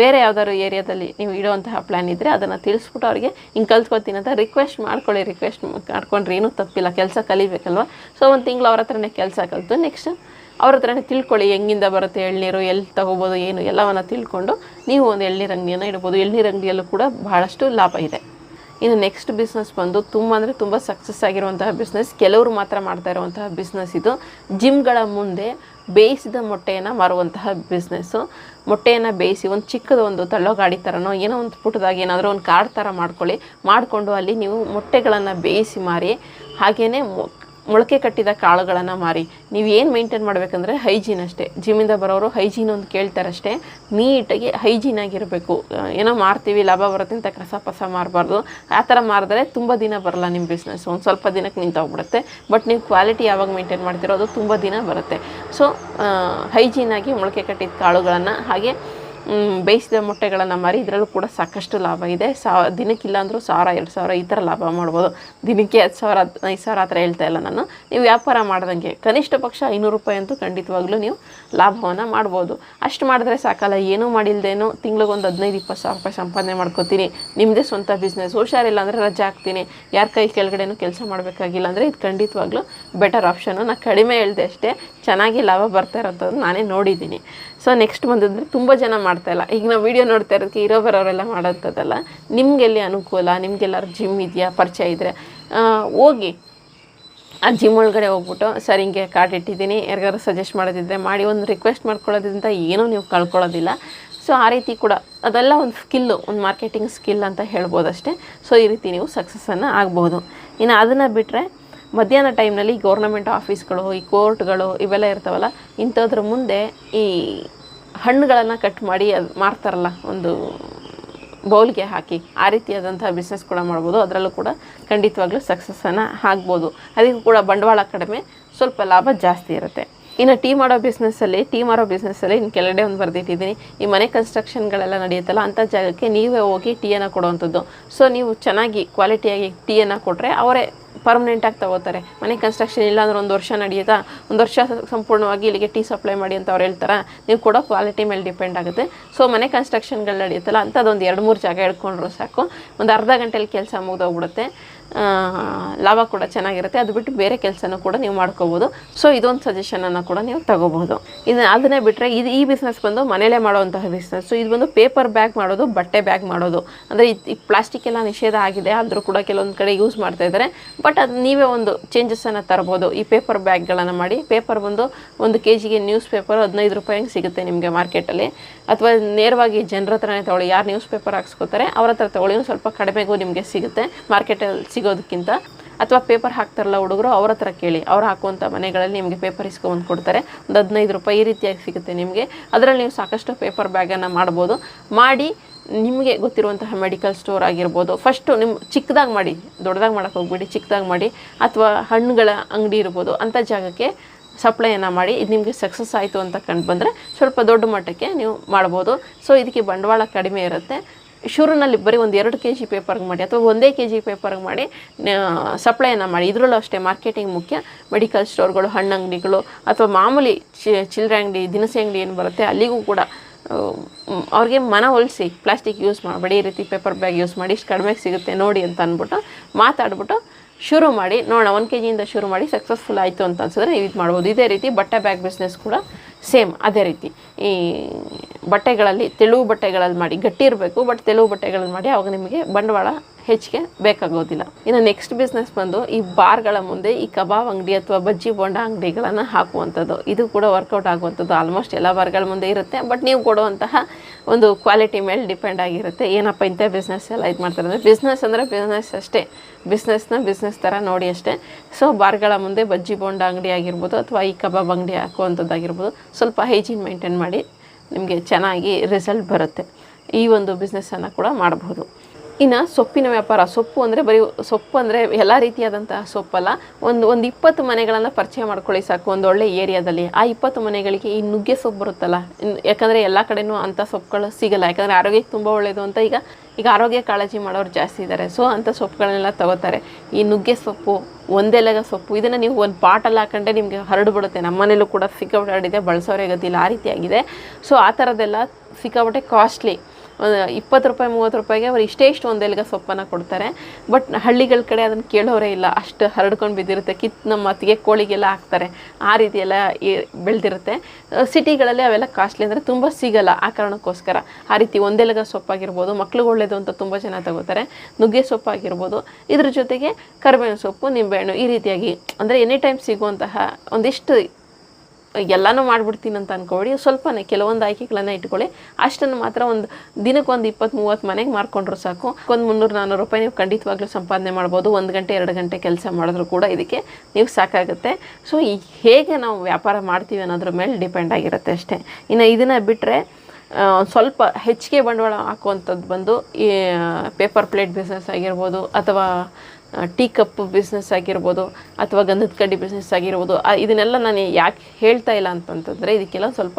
ಬೇರೆ ಯಾವ್ದಾದ್ರು ಏರಿಯಾದಲ್ಲಿ ನೀವು ಇಡೋವಂತಹ ಪ್ಲ್ಯಾನ್ ಇದ್ದರೆ ಅದನ್ನು ತಿಳಿಸ್ಬಿಟ್ಟು ಅವ್ರಿಗೆ ಹಿಂಗೆ ಕಲ್ತ್ಕೊತೀನಿ ಅಂತ ರಿಕ್ವೆಸ್ಟ್ ಮಾಡ್ಕೊಳ್ಳಿ ರಿಕ್ವೆಸ್ಟ್ ಮಾಡ್ಕೊಂಡ್ರೆ ಏನೂ ತಪ್ಪಿಲ್ಲ, ಕೆಲಸ ಕಲಿಬೇಕಲ್ವ? ಸೊ ಒಂದು ತಿಂಗಳು ಅವ್ರ ಹತ್ರನೇ ಕೆಲಸ ಕಲಿತು ನೆಕ್ಸ್ಟ್ ಅವ್ರ ಹತ್ರನೇ ತಿಳ್ಕೊಳ್ಳಿ, ಹೆಂಗಿಂದ ಬರುತ್ತೆ ಎಳ್ನೀರು, ಎಲ್ಲಿ ತಗೋಬೋದು, ಏನು, ಎಲ್ಲವನ್ನು ತಿಳ್ಕೊಂಡು ನೀವು ಒಂದು ಎಳ್ನೀರು ಅಂಗಡಿಯನ್ನು ಇಡ್ಬೋದು. ಎಳ್ನೀರು ಅಂಗಡಿಯಲ್ಲೂ ಕೂಡ ಬಹಳಷ್ಟು ಲಾಭ ಇದೆ. ಇನ್ನು ನೆಕ್ಸ್ಟ್ ಬಿಸ್ನೆಸ್ ಬಂದು ತುಂಬ ಅಂದರೆ ತುಂಬ ಸಕ್ಸಸ್ ಆಗಿರುವಂತಹ ಬಿಸ್ನೆಸ್ ಕೆಲವರು ಮಾತ್ರ ಮಾಡ್ತಾ ಇರುವಂತಹ ಬಿಸ್ನೆಸ್ ಇದು ಜಿಮ್ಗಳ ಮುಂದೆ ಬೇಯಿಸಿದ ಮೊಟ್ಟೆಯನ್ನು ಮಾರುವಂತಹ ಬಿಸ್ನೆಸ್ಸು ಮೊಟ್ಟೆಯನ್ನು ಬೇಯಿಸಿ ಒಂದು ಚಿಕ್ಕದ ಒಂದು ತಳ್ಳೋ ಗಾಡಿ ಥರನೋ ಏನೋ ಒಂದು ಪುಟ್ಟದಾಗಿ ಏನಾದರೂ ಒಂದು ಕಾರ್ಡ್ ಥರ ಮಾಡ್ಕೊಳ್ಳಿ. ಮಾಡಿಕೊಂಡು ಅಲ್ಲಿ ನೀವು ಮೊಟ್ಟೆಗಳನ್ನು ಬೇಯಿಸಿ ಮಾರಿ ಹಾಗೆಯೇ ಮೊಳಕೆ ಕಟ್ಟಿದ ಕಾಳುಗಳನ್ನು ಮಾರಿ. ನೀವು ಏನು ಮೇಂಟೈನ್ ಮಾಡಬೇಕಂದ್ರೆ ಹೈಜೀನ್ ಅಷ್ಟೇ. ಜಿಮ್ಮಿಂದ ಬರೋರು ಹೈಜೀನ್ ಒಂದು ಕೇಳ್ತಾರಷ್ಟೇ. ನೀಟಾಗಿ ಹೈಜೀನ್ ಆಗಿರಬೇಕು. ಏನೋ ಮಾರ್ತೀವಿ, ಲಾಭ ಬರುತ್ತೆ ಅಂತ ಕಸ ಪಸ ಮಾರಬಾರ್ದು. ಆ ಥರ ಮಾರಿದ್ರೆ ತುಂಬ ದಿನ ಬರಲ್ಲ ನಿಮ್ಮ ಬಿಸ್ನೆಸ್ ಒಂದು ಸ್ವಲ್ಪ ದಿನಕ್ಕೆ ನಿಂತೋಗ್ಬಿಡುತ್ತೆ. ಬಟ್ ನೀವು ಕ್ವಾಲಿಟಿ ಯಾವಾಗ ಮೇಂಟೈನ್ ಮಾಡ್ತಿರೋ ಅದು ತುಂಬ ದಿನ ಬರುತ್ತೆ. ಸೊ ಹೈಜೀನಾಗಿ ಮೊಳಕೆ ಕಟ್ಟಿದ ಕಾಳುಗಳನ್ನು ಹಾಗೆ ಬೇಯಿಸಿದ ಮೊಟ್ಟೆಗಳನ್ನು ಮಾರಿ ಇದರಲ್ಲೂ ಕೂಡ ಸಾಕಷ್ಟು ಲಾಭ ಇದೆ. ಸಾ ದಿನಕ್ಕಿಲ್ಲ ಅಂದರೂ ಸಾವಿರ ಎರಡು ಸಾವಿರ ಈ ಥರ ಲಾಭ ಮಾಡ್ಬೋದು. ದಿನಕ್ಕೆ ಹತ್ತು ಸಾವಿರ ಹದಿನೈದು ಸಾವಿರ ಆ ಹೇಳ್ತಾ ಇಲ್ಲ ನಾನು. ನೀವು ವ್ಯಾಪಾರ ಮಾಡ್ದಂಗೆ, ಕನಿಷ್ಠ ಪಕ್ಷ ಐನೂರು ರೂಪಾಯಿ ಅಂತೂ ಖಂಡಿತವಾಗ್ಲೂ ನೀವು ಲಾಭವನ್ನು ಮಾಡ್ಬೋದು. ಅಷ್ಟು ಮಾಡಿದ್ರೆ ಸಾಕಲ್ಲ, ಏನೂ ಮಾಡಿಲ್ದೇನೋ ತಿಂಗ್ಳಿಗೊಂದು ಹದಿನೈದು, ಇಪ್ಪತ್ತು ಸಾವಿರ ರೂಪಾಯಿ ಸಂಪಾದನೆ ಮಾಡ್ಕೋತೀನಿ. ನಿಮ್ಮದೇ ಸ್ವಂತ ಬಿಸ್ನೆಸ್ ಹುಷಾರಿಲ್ಲ ಅಂದರೆ ರಜೆ ಹಾಕ್ತೀನಿ. ಯಾರ ಕೈ ಕೆಳಗಡೆನೂ ಕೆಲಸ ಮಾಡಬೇಕಾಗಿಲ್ಲ ಅಂದರೆ ಇದು ಖಂಡಿತವಾಗ್ಲೂ ಬೆಟರ್ ಆಪ್ಷನು ನಾನು ಕಡಿಮೆ ಹೇಳಿದೆ ಅಷ್ಟೇ, ಚೆನ್ನಾಗಿ ಲಾಭ ಬರ್ತಾ ಇರೋಂಥದ್ದು ನಾನೇ ನೋಡಿದ್ದೀನಿ. ಸೊ ನೆಕ್ಸ್ಟ್ ಬಂದಿದ್ರೆ ತುಂಬ ಜನ ಮಾಡ್ತಾ ಇಲ್ಲ. ಈಗ ನಾವು ವೀಡಿಯೋ ನೋಡ್ತಾ ಇರೋದಕ್ಕೆ ಇರೋ ಬರೋರೆಲ್ಲ ಮಾಡೋಂಥದ್ದಲ್ಲ. ನಿಮಗೆಲ್ಲಿ ಅನುಕೂಲ? ನಿಮ್ಗೆಲ್ಲರೂ ಜಿಮ್ ಇದೆಯಾ? ಪರಿಚಯ ಇದ್ದರೆ ಹೋಗಿ. ಆ ಜಿಮ್ ಒಳಗಡೆ ಹೋಗ್ಬಿಟ್ಟು, ಸರ್, ಹಿಂಗೆ ಕಾರ್ಡ್ ಇಟ್ಟಿದ್ದೀನಿ. ಯಾರಿಗಾರು ಸಜೆಸ್ಟ್ ಮಾಡೋದಿದ್ರೆ ಮಾಡಿ, ಒಂದು ರಿಕ್ವೆಸ್ಟ್ ಮಾಡ್ಕೊಳ್ಳೋದ್ರಿಂದ ಏನೂ ನೀವು ಕಳ್ಕೊಳ್ಳೋದಿಲ್ಲ. ಸೊ ಆ ರೀತಿ ಕೂಡ, ಅದೆಲ್ಲ ಒಂದು ಸ್ಕಿಲ್ಲು ಒಂದು ಮಾರ್ಕೆಟಿಂಗ್ ಸ್ಕಿಲ್ ಅಂತ ಹೇಳ್ಬೋದು ಅಷ್ಟೇ ಸೊ ಈ ರೀತಿ ನೀವು ಸಕ್ಸಸ್ಸನ್ನು ಆಗ್ಬೋದು. ಇನ್ನು ಅದನ್ನು ಬಿಟ್ಟರೆ ಮಧ್ಯಾಹ್ನ ಟೈಮ್ನಲ್ಲಿ ಗೌರ್ನಮೆಂಟ್ ಆಫೀಸ್ಗಳು ಈ ಕೋರ್ಟ್ಗಳು ಇವೆಲ್ಲ ಇರ್ತಾವಲ್ಲ, ಇಂಥದ್ರ ಮುಂದೆ ಈ ಹಣ್ಣುಗಳನ್ನು ಕಟ್ ಮಾಡಿ ಅದು ಮಾರ್ತಾರಲ್ಲ, ಒಂದು ಬೌಲ್ಗೆ ಹಾಕಿ, ಆ ರೀತಿಯಾದಂಥ ಬಿಸ್ನೆಸ್ ಕೂಡ ಮಾಡ್ಬೋದು. ಅದರಲ್ಲೂ ಕೂಡ ಖಂಡಿತವಾಗ್ಲೂ ಸಕ್ಸಸ್ಸನ್ನು ಆಗ್ಬೋದು ಅದಕ್ಕೂ ಕೂಡ ಬಂಡವಾಳ ಕಡಿಮೆ, ಸ್ವಲ್ಪ ಲಾಭ ಜಾಸ್ತಿ ಇರುತ್ತೆ. ಇನ್ನು ಟೀ ಮಾಡೋ ಬಿಸ್ನೆಸ್ಸಲ್ಲಿ ಟೀ ಮಾರೋ ಬಿಸ್ನೆಸ್ಸಲ್ಲಿ ಇನ್ನು ಕೆಳಗಡೆ ಒಂದು ಬರೆದಿಟ್ಟಿದ್ದೀನಿ. ಈ ಮನೆ ಕನ್ಸ್ಟ್ರಕ್ಷನ್ಗಳೆಲ್ಲ ನಡೆಯುತ್ತಲ್ಲ ಅಂಥ ಜಾಗಕ್ಕೆ ನೀವೇ ಹೋಗಿ ಟೀಯನ್ನು ಕೊಡುವಂಥದ್ದು. ಸೊ ನೀವು ಚೆನ್ನಾಗಿ ಕ್ವಾಲಿಟಿಯಾಗಿ ಟೀಯನ್ನು ಕೊಟ್ಟರೆ ಅವರೇ ಪರ್ಮನೆಂಟಾಗಿ ತಗೋತಾರೆ. ಮನೆ ಕನ್ಸ್ಟ್ರಕ್ಷನ್ ಇಲ್ಲ ಅಂದ್ರೆ ಒಂದು ವರ್ಷ ನಡೆಯುತ್ತಾ ಒಂದು ವರ್ಷ ಸಂಪೂರ್ಣವಾಗಿ ಇಲ್ಲಿಗೆ ಟೀ ಸಪ್ಲೈ ಮಾಡಿ ಅಂತ ಅವ್ರು ಹೇಳ್ತಾರೆ, ನೀವು ಕೊಡೋ ಕ್ವಾಲಿಟಿ ಮೇಲೆ ಡಿಪೆಂಡ್ ಆಗುತ್ತೆ. ಸೊ ಮನೆ ಕನ್ಸ್ಟ್ರಕ್ಷನ್ಗಳು ನಡೆಯುತ್ತಲ್ಲ ಅಂಥದ್ದೊಂದು ಎರಡು ಮೂರು ಜಾಗ ಹಿಡ್ಕೊಂಡ್ರು ಸಾಕು. ಒಂದು ಅರ್ಧ ಗಂಟೆಯಲ್ಲಿ ಕೆಲಸ ಮುಗಿದೋಗ್ಬಿಡುತ್ತೆ. ಲಾಭ ಕೂಡ ಚೆನ್ನಾಗಿರುತ್ತೆ. ಅದು ಬಿಟ್ಟು ಬೇರೆ ಕೆಲಸನೂ ಕೂಡ ನೀವು ಮಾಡ್ಕೋಬೋದು. ಸೊ ಇದೊಂದು ಸಜೆಷನನ್ನು ಕೂಡ ನೀವು ತಗೋಬಹುದು. ಇದು ಅದನ್ನೇ ಬಿಟ್ಟರೆ ಇದು ಈ ಬಿಸ್ನೆಸ್ ಬಂದು ಮನೆಯಲ್ಲೇ ಮಾಡುವಂತಹ ಬಿಸ್ನೆಸ್ ಸೊ ಇದು ಬಂದು ಪೇಪರ್ ಬ್ಯಾಗ್ ಮಾಡೋದು, ಬಟ್ಟೆ ಬ್ಯಾಗ್ ಮಾಡೋದು. ಅಂದರೆ ಈ ಪ್ಲಾಸ್ಟಿಕ್ ಎಲ್ಲ ನಿಷೇಧ ಆಗಿದೆ, ಆದರೂ ಕೂಡ ಕೆಲವೊಂದು ಕಡೆ ಯೂಸ್ ಮಾಡ್ತಾ ಇದ್ದಾರೆ ಬಟ್ ಅದು ನೀವೇ ಒಂದು ಚೇಂಜಸನ್ನು ತರ್ಬೋದು. ಈ ಪೇಪರ್ ಬ್ಯಾಗ್ಗಳನ್ನು ಮಾಡಿ ಪೇಪರ್ ಬಂದು ಒಂದು ಕೆ ಜಿಗೆ ನ್ಯೂಸ್ ಪೇಪರ್ ಹದಿನೈದು ರೂಪಾಯಿ ಸಿಗುತ್ತೆ ನಿಮಗೆ ಮಾರ್ಕೆಟಲ್ಲಿ ಅಥವಾ ನೇರವಾಗಿ ಜನರ ಹತ್ರನೇ ತೊಗೊಳ್ಳಿ. ಯಾರು ನ್ಯೂಸ್ ಪೇಪರ್ ಹಾಕ್ಸ್ಕೊತಾರೆ ಅವ್ರ ಹತ್ರ ತೊಗೊಳ್ಳಿ ಸ್ವಲ್ಪ ಕಡಿಮೆಗೂ ನಿಮಗೆ ಸಿಗುತ್ತೆ. ಮಾರ್ಕೆಟಲ್ಲಿ ಸಿಗೋದಕ್ಕಿಂತ ಅಥವಾ ಪೇಪರ್ ಹಾಕ್ತಾರಲ್ಲ ಹುಡುಗರು, ಅವ್ರ ಹತ್ರ ಕೇಳಿ. ಅವ್ರು ಹಾಕುವಂಥ ಮನೆಗಳಲ್ಲಿ ನಿಮಗೆ ಪೇಪರ್ ಇಸ್ಕೊಂಬಂದು ಕೊಡ್ತಾರೆ. ಒಂದು ಹದಿನೈದು ರೂಪಾಯಿ ಈ ರೀತಿಯಾಗಿ ಸಿಗುತ್ತೆ ನಿಮಗೆ. ಅದರಲ್ಲಿ ನೀವು ಸಾಕಷ್ಟು ಪೇಪರ್ ಬ್ಯಾಗನ್ನು ಮಾಡ್ಬೋದು. ಮಾಡಿ ನಿಮಗೆ ಗೊತ್ತಿರುವಂತಹ ಮೆಡಿಕಲ್ ಸ್ಟೋರ್ ಆಗಿರ್ಬೋದು. ಫಸ್ಟು ನಿಮ್ಮ ಚಿಕ್ಕದಾಗಿ ಮಾಡಿ. ದೊಡ್ಡದಾಗಿ ಮಾಡೋಕ್ಕೆ ಹೋಗ್ಬೇಡಿ, ಚಿಕ್ಕದಾಗಿ ಮಾಡಿ. ಅಥವಾ ಹಣ್ಣುಗಳ ಅಂಗಡಿ ಇರ್ಬೋದು. ಅಂಥ ಜಾಗಕ್ಕೆ ಸಪ್ಲೈಯನ್ನು ಮಾಡಿ. ಇದು ನಿಮಗೆ ಸಕ್ಸಸ್ ಆಯಿತು ಅಂತ ಕಂಡು ಬಂದರೆ ಸ್ವಲ್ಪ ದೊಡ್ಡ ಮಟ್ಟಕ್ಕೆ ನೀವು ಮಾಡ್ಬೋದು. ಸೊ ಇದಕ್ಕೆ ಬಂಡವಾಳ ಕಡಿಮೆ ಇರುತ್ತೆ. ಶುರುನಲ್ಲಿ ಬರೀ ಒಂದು ಎರಡು ಕೆ ಜಿ ಪೇಪರ್ಗೆ ಮಾಡಿ ಅಥವಾ ಒಂದೇ ಕೆ ಜಿ ಪೇಪರ್ಗೆ ಮಾಡಿ ಸಪ್ಲೈನ ಮಾಡಿ. ಇದರಲ್ಲೂ ಅಷ್ಟೇ ಮಾರ್ಕೆಟಿಂಗ್ ಮುಖ್ಯ. ಮೆಡಿಕಲ್ ಸ್ಟೋರ್ಗಳು ಹಣ್ಣು ಅಂಗಡಿಗಳು ಅಥವಾ ಮಾಮೂಲಿ ಚಿಲ್ಲರೆ ಅಂಗಡಿ, ದಿನಸಿ ಅಂಗಡಿ ಏನು ಬರುತ್ತೆ, ಅಲ್ಲಿಗೂ ಕೂಡ ಅವ್ರಿಗೆ ಮನ ಒಲಿಸಿ ಪ್ಲಾಸ್ಟಿಕ್ ಯೂಸ್ ಮಾಡಬೇಡಿ ಈ ರೀತಿ ಪೇಪರ್ ಬ್ಯಾಗ್ ಯೂಸ್ ಮಾಡಿ, ಇಷ್ಟು ಕಡಿಮೆಗೆ ಸಿಗುತ್ತೆ ನೋಡಿ ಅಂತ ಅಂದ್ಬಿಟ್ಟು ಮಾತಾಡ್ಬಿಟ್ಟು ಶುರು ಮಾಡಿ, ನೋಡೋಣ ಒನ್ ಕೆ ಜಿಯಿಂದ ಶುರು ಮಾಡಿ ಸಕ್ಸಸ್ಫುಲ್ ಆಯಿತು ಅಂತ ಅನ್ಸಿದ್ರೆ ನೀವು ಇದು ಮಾಡ್ಬೋದು. ಇದೇ ರೀತಿ ಬಟ್ಟೆ ಬ್ಯಾಗ್ ಬಿಸ್ನೆಸ್ ಕೂಡ ಸೇಮ್ ಅದೇ ರೀತಿ. ಈ ಬಟ್ಟೆಗಳಲ್ಲಿ, ತೆಳು ಬಟ್ಟೆಗಳಲ್ಲಿ ಮಾಡಿ, ಗಟ್ಟಿ ಇರಬೇಕು ಬಟ್ ತೆಳು ಬಟ್ಟೆಗಳಲ್ಲಿ ಮಾಡಿ, ಅವಾಗ ನಿಮಗೆ ಬಂಡವಾಳ ಹೆಚ್ಚಿಗೆ ಬೇಕಾಗೋದಿಲ್ಲ. ಇನ್ನು ನೆಕ್ಸ್ಟ್ ಬಿಸ್ನೆಸ್ ಬಂದು ಈ ಬಾರ್ಗಳ ಮುಂದೆ ಈ ಕಬಾಬ್ ಅಂಗಡಿ ಅಥವಾ ಬಜ್ಜಿ ಬೋಂಡ ಅಂಗಡಿಗಳನ್ನು ಹಾಕುವಂಥದ್ದು. ಇದು ಕೂಡ ವರ್ಕೌಟ್ ಆಗುವಂಥದ್ದು. ಆಲ್ಮೋಸ್ಟ್ ಎಲ್ಲ ಬಾರ್ಗಳ ಮುಂದೆ ಇರುತ್ತೆ. ಬಟ್ ನೀವು ಕೊಡುವಂತಹ ಒಂದು ಕ್ವಾಲಿಟಿ ಮೇಲೆ ಡಿಪೆಂಡ್ ಆಗಿರುತ್ತೆ. ಏನಪ್ಪ ಇಂಥ ಬಿಸ್ನೆಸ್ ಎಲ್ಲ ಇದು ಮಾಡ್ತಾರೆ ಅಂದರೆ ಬಿಸ್ನೆಸ್ ಅಂದರೆ ಬಿಸ್ನೆಸ್ ಅಷ್ಟೇ. ಬಿಸ್ನೆಸ್ನ ಬಿಸ್ನೆಸ್ ಥರ ನೋಡಿ ಅಷ್ಟೇ. ಸೊ ಬಾರ್ಗಳ ಮುಂದೆ ಬಜ್ಜಿ ಬೋಂಡ ಅಂಗಡಿ ಆಗಿರ್ಬೋದು ಅಥವಾ ಈ ಕಬಾಬ್ ಅಂಗಡಿ ಹಾಕುವಂಥದ್ದಾಗಿರ್ಬೋದು. ಸ್ವಲ್ಪ ಹೈಜೀನ್ ಮೇಂಟೈನ್ ಮಾಡಿ ನಿಮಗೆ ಚೆನ್ನಾಗಿ ರಿಸಲ್ಟ್ ಬರುತ್ತೆ. ಈ ಒಂದು ಬಿಸ್ನೆಸ್ಸನ್ನು ಕೂಡ ಮಾಡಬಹುದು ಇನ್ನು ಸೊಪ್ಪಿನ ವ್ಯಾಪಾರ, ಸೊಪ್ಪು ಅಂದರೆ ಬರೀ ಸೊಪ್ಪು ಅಂದರೆ ಎಲ್ಲ ರೀತಿಯಾದಂತಹ ಸೊಪ್ಪಲ್ಲ. ಒಂದು ಒಂದು ಇಪ್ಪತ್ತು ಮನೆಗಳನ್ನು ಪರಿಚಯ ಮಾಡ್ಕೊಳ್ಳಿ ಸಾಕು ಒಂದು ಒಳ್ಳೆ ಏರಿಯಾದಲ್ಲಿ. ಆ ಇಪ್ಪತ್ತು ಮನೆಗಳಿಗೆ ಈ ನುಗ್ಗೆ ಸೊಪ್ಪು ಬರುತ್ತಲ್ಲ ಯಾಕಂದರೆ ಎಲ್ಲ ಕಡೆನೂ ಅಂಥ ಸೊಪ್ಪುಗಳು ಸಿಗಲ್ಲ, ಯಾಕಂದರೆ ಆರೋಗ್ಯಕ್ಕೆ ತುಂಬ ಒಳ್ಳೆಯದು ಅಂತ ಈಗ ಈಗ ಆರೋಗ್ಯ ಕಾಳಜಿ ಮಾಡೋರು ಜಾಸ್ತಿ ಇದ್ದಾರೆ ಸೊ ಅಂಥ ಸೊಪ್ಪುಗಳನ್ನೆಲ್ಲ ತಗೋತಾರೆ. ಈ ನುಗ್ಗೆ ಸೊಪ್ಪು ಒಂದೆಲೆಗ ಸೊಪ್ಪು, ಇದನ್ನು ನೀವು ಒಂದು ಪಾಟಲ್ಲಿ ಹಾಕೊಂಡ್ರೆ ನಿಮಗೆ ಹರಡ್ಬಿಡುತ್ತೆ ನಮ್ಮನೇಲೂ ಕೂಡ ಸಿಕ್ಕಾಪಟ್ಟೆ ಹರಡಿದೆ, ಬಳಸೋರೇ ಗೊತ್ತಿಲ್ಲ ಆ ರೀತಿಯಾಗಿದೆ. ಸೊ ಆ ಥರದ್ದೆಲ್ಲ ಸಿಕ್ಕಾಪಟ್ಟೆ ಕಾಸ್ಟ್ಲಿ ಇಪ್ಪತ್ತು ರೂಪಾಯಿ, ಮೂವತ್ತು ರೂಪಾಯಿಗೆ ಅವ್ರು ಇಷ್ಟೇ ಇಷ್ಟು ಒಂದು ಎಲ್ಗ ಸೊಪ್ಪನ್ನು ಕೊಡ್ತಾರೆ. ಬಟ್ ಹಳ್ಳಿಗಳ ಕಡೆ ಅದನ್ನು ಕೇಳೋರೇ ಇಲ್ಲ. ಅಷ್ಟು ಹರಡ್ಕೊಂಡು ಬಿದ್ದಿರುತ್ತೆ. ಕಿತ್ ನಮ್ಮ ಅತ್ತಿಗೆ ಕೋಳಿಗೆಲ್ಲ ಹಾಕ್ತಾರೆ. ಆ ರೀತಿ ಎಲ್ಲ ಬೆಳೆದಿರುತ್ತೆ. ಸಿಟಿಗಳಲ್ಲಿ ಅವೆಲ್ಲ ಕಾಸ್ಟ್ಲಿ ಅಂದರೆ ತುಂಬ ಸಿಗಲ್ಲ. ಆ ಕಾರಣಕ್ಕೋಸ್ಕರ ಆ ರೀತಿ ಒಂದೆಲೆಗ ಸೊಪ್ಪಾಗಿರ್ಬೋದು, ಮಕ್ಳಿಗೆ ಒಳ್ಳೆಯದು ಅಂತ ತುಂಬ ಜನ ತಗೋತಾರೆ. ನುಗ್ಗೆ ಸೊಪ್ಪಾಗಿರ್ಬೋದು. ಇದ್ರ ಜೊತೆಗೆ ಕರಿಬೇವಿನ ಸೊಪ್ಪು, ನಿಂಬೆಹಣ್ಣು ಈ ರೀತಿಯಾಗಿ ಅಂದರೆ ಎನಿ ಟೈಮ್ ಸಿಗುವಂತಹ ಒಂದಿಷ್ಟು ಎಲ್ಲನೂ ಮಾಡಿಬಿಡ್ತೀನಿ ಅಂತ ಅನ್ಕೊಬೇಡಿ. ಸ್ವಲ್ಪನೇ ಕೆಲವೊಂದು ಆಯ್ಕೆಗಳನ್ನು ಇಟ್ಕೊಳ್ಳಿ. ಅಷ್ಟನ್ನು ಮಾತ್ರ ಒಂದು ದಿನಕ್ಕೆ ಒಂದು ಇಪ್ಪತ್ತು ಮೂವತ್ತು ಮನೆಗೆ ಮಾರ್ಕೊಂಡ್ರು ಸಾಕು. ಒಂದು ಮುನ್ನೂರು ನಾನ್ನೂರು ರೂಪಾಯಿ ನೀವು ಖಂಡಿತವಾಗ್ಲೂ ಸಂಪಾದನೆ ಮಾಡ್ಬೋದು. ಒಂದು ಗಂಟೆ, ಎರಡು ಗಂಟೆ ಕೆಲಸ ಮಾಡಿದ್ರು ಕೂಡ ಇದಕ್ಕೆ ನೀವು ಸಾಕಾಗುತ್ತೆ. ಸೊ ಹೇಗೆ ನಾವು ವ್ಯಾಪಾರ ಮಾಡ್ತೀವಿ ಅನ್ನೋದ್ರ ಮೇಲೆ ಡಿಪೆಂಡ್ ಆಗಿರುತ್ತೆ ಅಷ್ಟೇ. ಇನ್ನು ಇದನ್ನು ಬಿಟ್ಟರೆ ಸ್ವಲ್ಪ ಹೆಚ್ಚಿಗೆ ಬಂಡವಾಳ ಹಾಕುವಂಥದ್ದು ಬಂದು, ಈ, ಪೇಪರ್ ಪ್ಲೇಟ್ ಬಿಸ್ನೆಸ್ ಆಗಿರ್ಬೋದು ಅಥವಾ ಟೀ ಕಪ್ ಬಿಸ್ನೆಸ್ ಆಗಿರ್ಬೋದು ಅಥವಾ ಗಂಧದ ಕಡ್ಡಿ ಬಿಸ್ನೆಸ್ ಆಗಿರ್ಬೋದು ಇದನ್ನೆಲ್ಲ ನಾನು ಯಾಕೆ ಹೇಳ್ತಾ ಇಲ್ಲ ಅಂತಂತಂದರೆ ಇದಕ್ಕೆಲ್ಲ ಸ್ವಲ್ಪ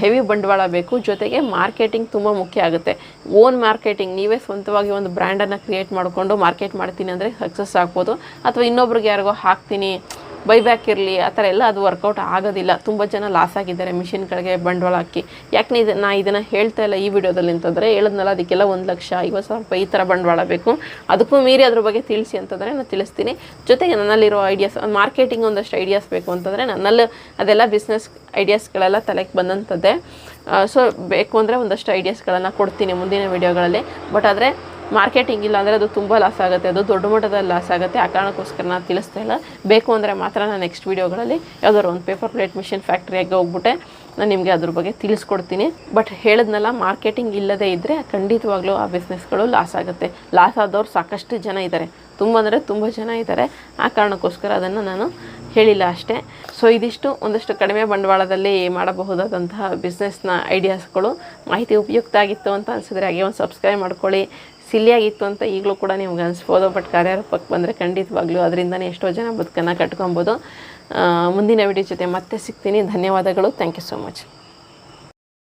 ಹೆವಿ ಬಂಡವಾಳ ಬೇಕು. ಜೊತೆಗೆ ಮಾರ್ಕೆಟಿಂಗ್ ತುಂಬ ಮುಖ್ಯ ಆಗುತ್ತೆ. ಓನ್ ಮಾರ್ಕೆಟಿಂಗ್ ನೀವೇ ಸ್ವಂತವಾಗಿ ಒಂದು ಬ್ರ್ಯಾಂಡನ್ನು ಕ್ರಿಯೇಟ್ ಮಾಡಿಕೊಂಡು ಮಾರ್ಕೆಟ್ ಮಾಡ್ತೀನಿ ಅಂದರೆ ಸಕ್ಸಸ್ ಆಗ್ಬೋದು. ಅಥವಾ ಇನ್ನೊಬ್ರಿಗೆ ಯಾರಿಗೋ ಹಾಕ್ತೀನಿ ಬೈಬ್ಯಾಕ್ ಇರಲಿ, ಆ ಥರ ಎಲ್ಲ ಅದು ವರ್ಕೌಟ್ ಆಗೋದಿಲ್ಲ. ತುಂಬ ಜನ ಲಾಸ್ ಆಗಿದ್ದಾರೆ ಮಿಷಿನ್ಗಳಿಗೆ ಬಂಡವಾಳ ಹಾಕಿ. ಯಾಕೆ ಇದು, ನಾ ಇದನ್ನು ಹೇಳ್ತಾ ಇಲ್ಲ ಈ ವಿಡಿಯೋದಲ್ಲಿ ಅಂತಂದರೆ, ಹೇಳಿದ್ನಲ್ಲ, ಅದಕ್ಕೆಲ್ಲ ಒಂದು ಲಕ್ಷ ಐವತ್ತು ಸಾವಿರ ರೂಪಾಯಿ ಈ ಥರ ಬಂಡವಾಳ ಬೇಕು. ಅದಕ್ಕೂ ಮೀರಿ ಅದ್ರ ಬಗ್ಗೆ ತಿಳಿಸಿ ಅಂತಂದರೆ ನಾನು ತಿಳಿಸ್ತೀನಿ. ಜೊತೆಗೆ ನನ್ನಲ್ಲಿರೋ ಐಡಿಯಾಸ್ ಮಾರ್ಕೆಟಿಂಗ್ ಒಂದಷ್ಟು ಐಡಿಯಾಸ್ ಬೇಕು ಅಂತಂದರೆ, ನನ್ನಲ್ಲಿ ಅದೆಲ್ಲ ಬಿಸ್ನೆಸ್ ಐಡಿಯಾಸ್ಗಳೆಲ್ಲ ತಲೆಗೆ ಬಂದಂಥದ್ದೇ ಸೊ ಬೇಕು ಅಂದರೆ ಒಂದಷ್ಟು ಐಡಿಯಾಸ್ಗಳನ್ನು ಕೊಡ್ತೀನಿ ಮುಂದಿನ ವಿಡಿಯೋಗಳಲ್ಲಿ. ಬಟ್ ಆದರೆ ಮಾರ್ಕೆಟಿಂಗ್ ಇಲ್ಲ ಅಂದರೆ ಅದು ತುಂಬ ಲಾಸ್ ಆಗುತ್ತೆ. ಅದು ದೊಡ್ಡ ಮಟ್ಟದಲ್ಲಿ ಲಾಸ್ ಆಗುತ್ತೆ. ಆ ಕಾರಣಕ್ಕೋಸ್ಕರ ನಾನು ತಿಳಿಸ್ತಾ ಇಲ್ಲ. ಬೇಕು ಅಂದರೆ ಮಾತ್ರ ನಾನು ನೆಕ್ಸ್ಟ್ ವೀಡಿಯೋಗಳಲ್ಲಿ ಯಾವ್ದಾದ್ರು ಒಂದು ಪೇಪರ್ ಪ್ಲೇಟ್ ಮಿಷಿನ್ ಫ್ಯಾಕ್ಟ್ರಿಯಾಗೆ ಹೋಗ್ಬಿಟ್ಟೆ. ನಾನು ನಿಮಗೆ ಅದ್ರ ಬಗ್ಗೆ ತಿಳಿಸ್ಕೊಡ್ತೀನಿ. ಬಟ್ ಹೇಳಿದ್ನಲ್ಲ, ಮಾರ್ಕೆಟಿಂಗ್ ಇಲ್ಲದೇ ಇದ್ದರೆ ಖಂಡಿತವಾಗ್ಲೂ ಆ ಬಿಸ್ನೆಸ್ಗಳು ಲಾಸ್ ಆಗುತ್ತೆ. ಲಾಸ್ ಆದವ್ರು ಸಾಕಷ್ಟು ಜನ ಇದ್ದಾರೆ ತುಂಬ ಅಂದರೆ ತುಂಬ ಜನ ಇದ್ದಾರೆ ಆ ಕಾರಣಕ್ಕೋಸ್ಕರ ಅದನ್ನು ನಾನು ಹೇಳಿಲ್ಲ ಅಷ್ಟೇ. ಸೊ ಇದಿಷ್ಟು. ಒಂದಷ್ಟು ಕಡಿಮೆ ಬಂಡವಾಳದಲ್ಲಿ ಮಾಡಬಹುದಾದಂತಹ ಬಿಸ್ನೆಸ್ನ ಐಡಿಯಾಸ್ಗಳು ಮಾಹಿತಿ ಉಪಯುಕ್ತ ಆಗಿತ್ತು ಅಂತ ಅನಿಸಿದ್ರೆ ಹಾಗೆ ಒಂದು ಸಬ್ಸ್ಕ್ರೈಬ್ ಮಾಡ್ಕೊಳ್ಳಿ. ಸಿಲ್ಲಿಯಾಗಿತ್ತು ಅಂತ ಈಗಲೂ ಕೂಡ ನಿಮ್ಗೆ ಅನಿಸ್ಬೋದು. ಬಟ್ ಕಾರ್ಯರೂಪಕ್ಕೆ ಬಂದರೆ ಖಂಡಿತವಾಗ್ಲೂ ಅದರಿಂದನೇ ಎಷ್ಟೋ ಜನ ಬದುಕನ್ನು ಕಟ್ಕೊಬೋದು. ಮುಂದಿನ ವಿಡಿಯೋ ಜೊತೆ ಮತ್ತೆ ಸಿಗ್ತೀನಿ. ಧನ್ಯವಾದಗಳು. Thank you so much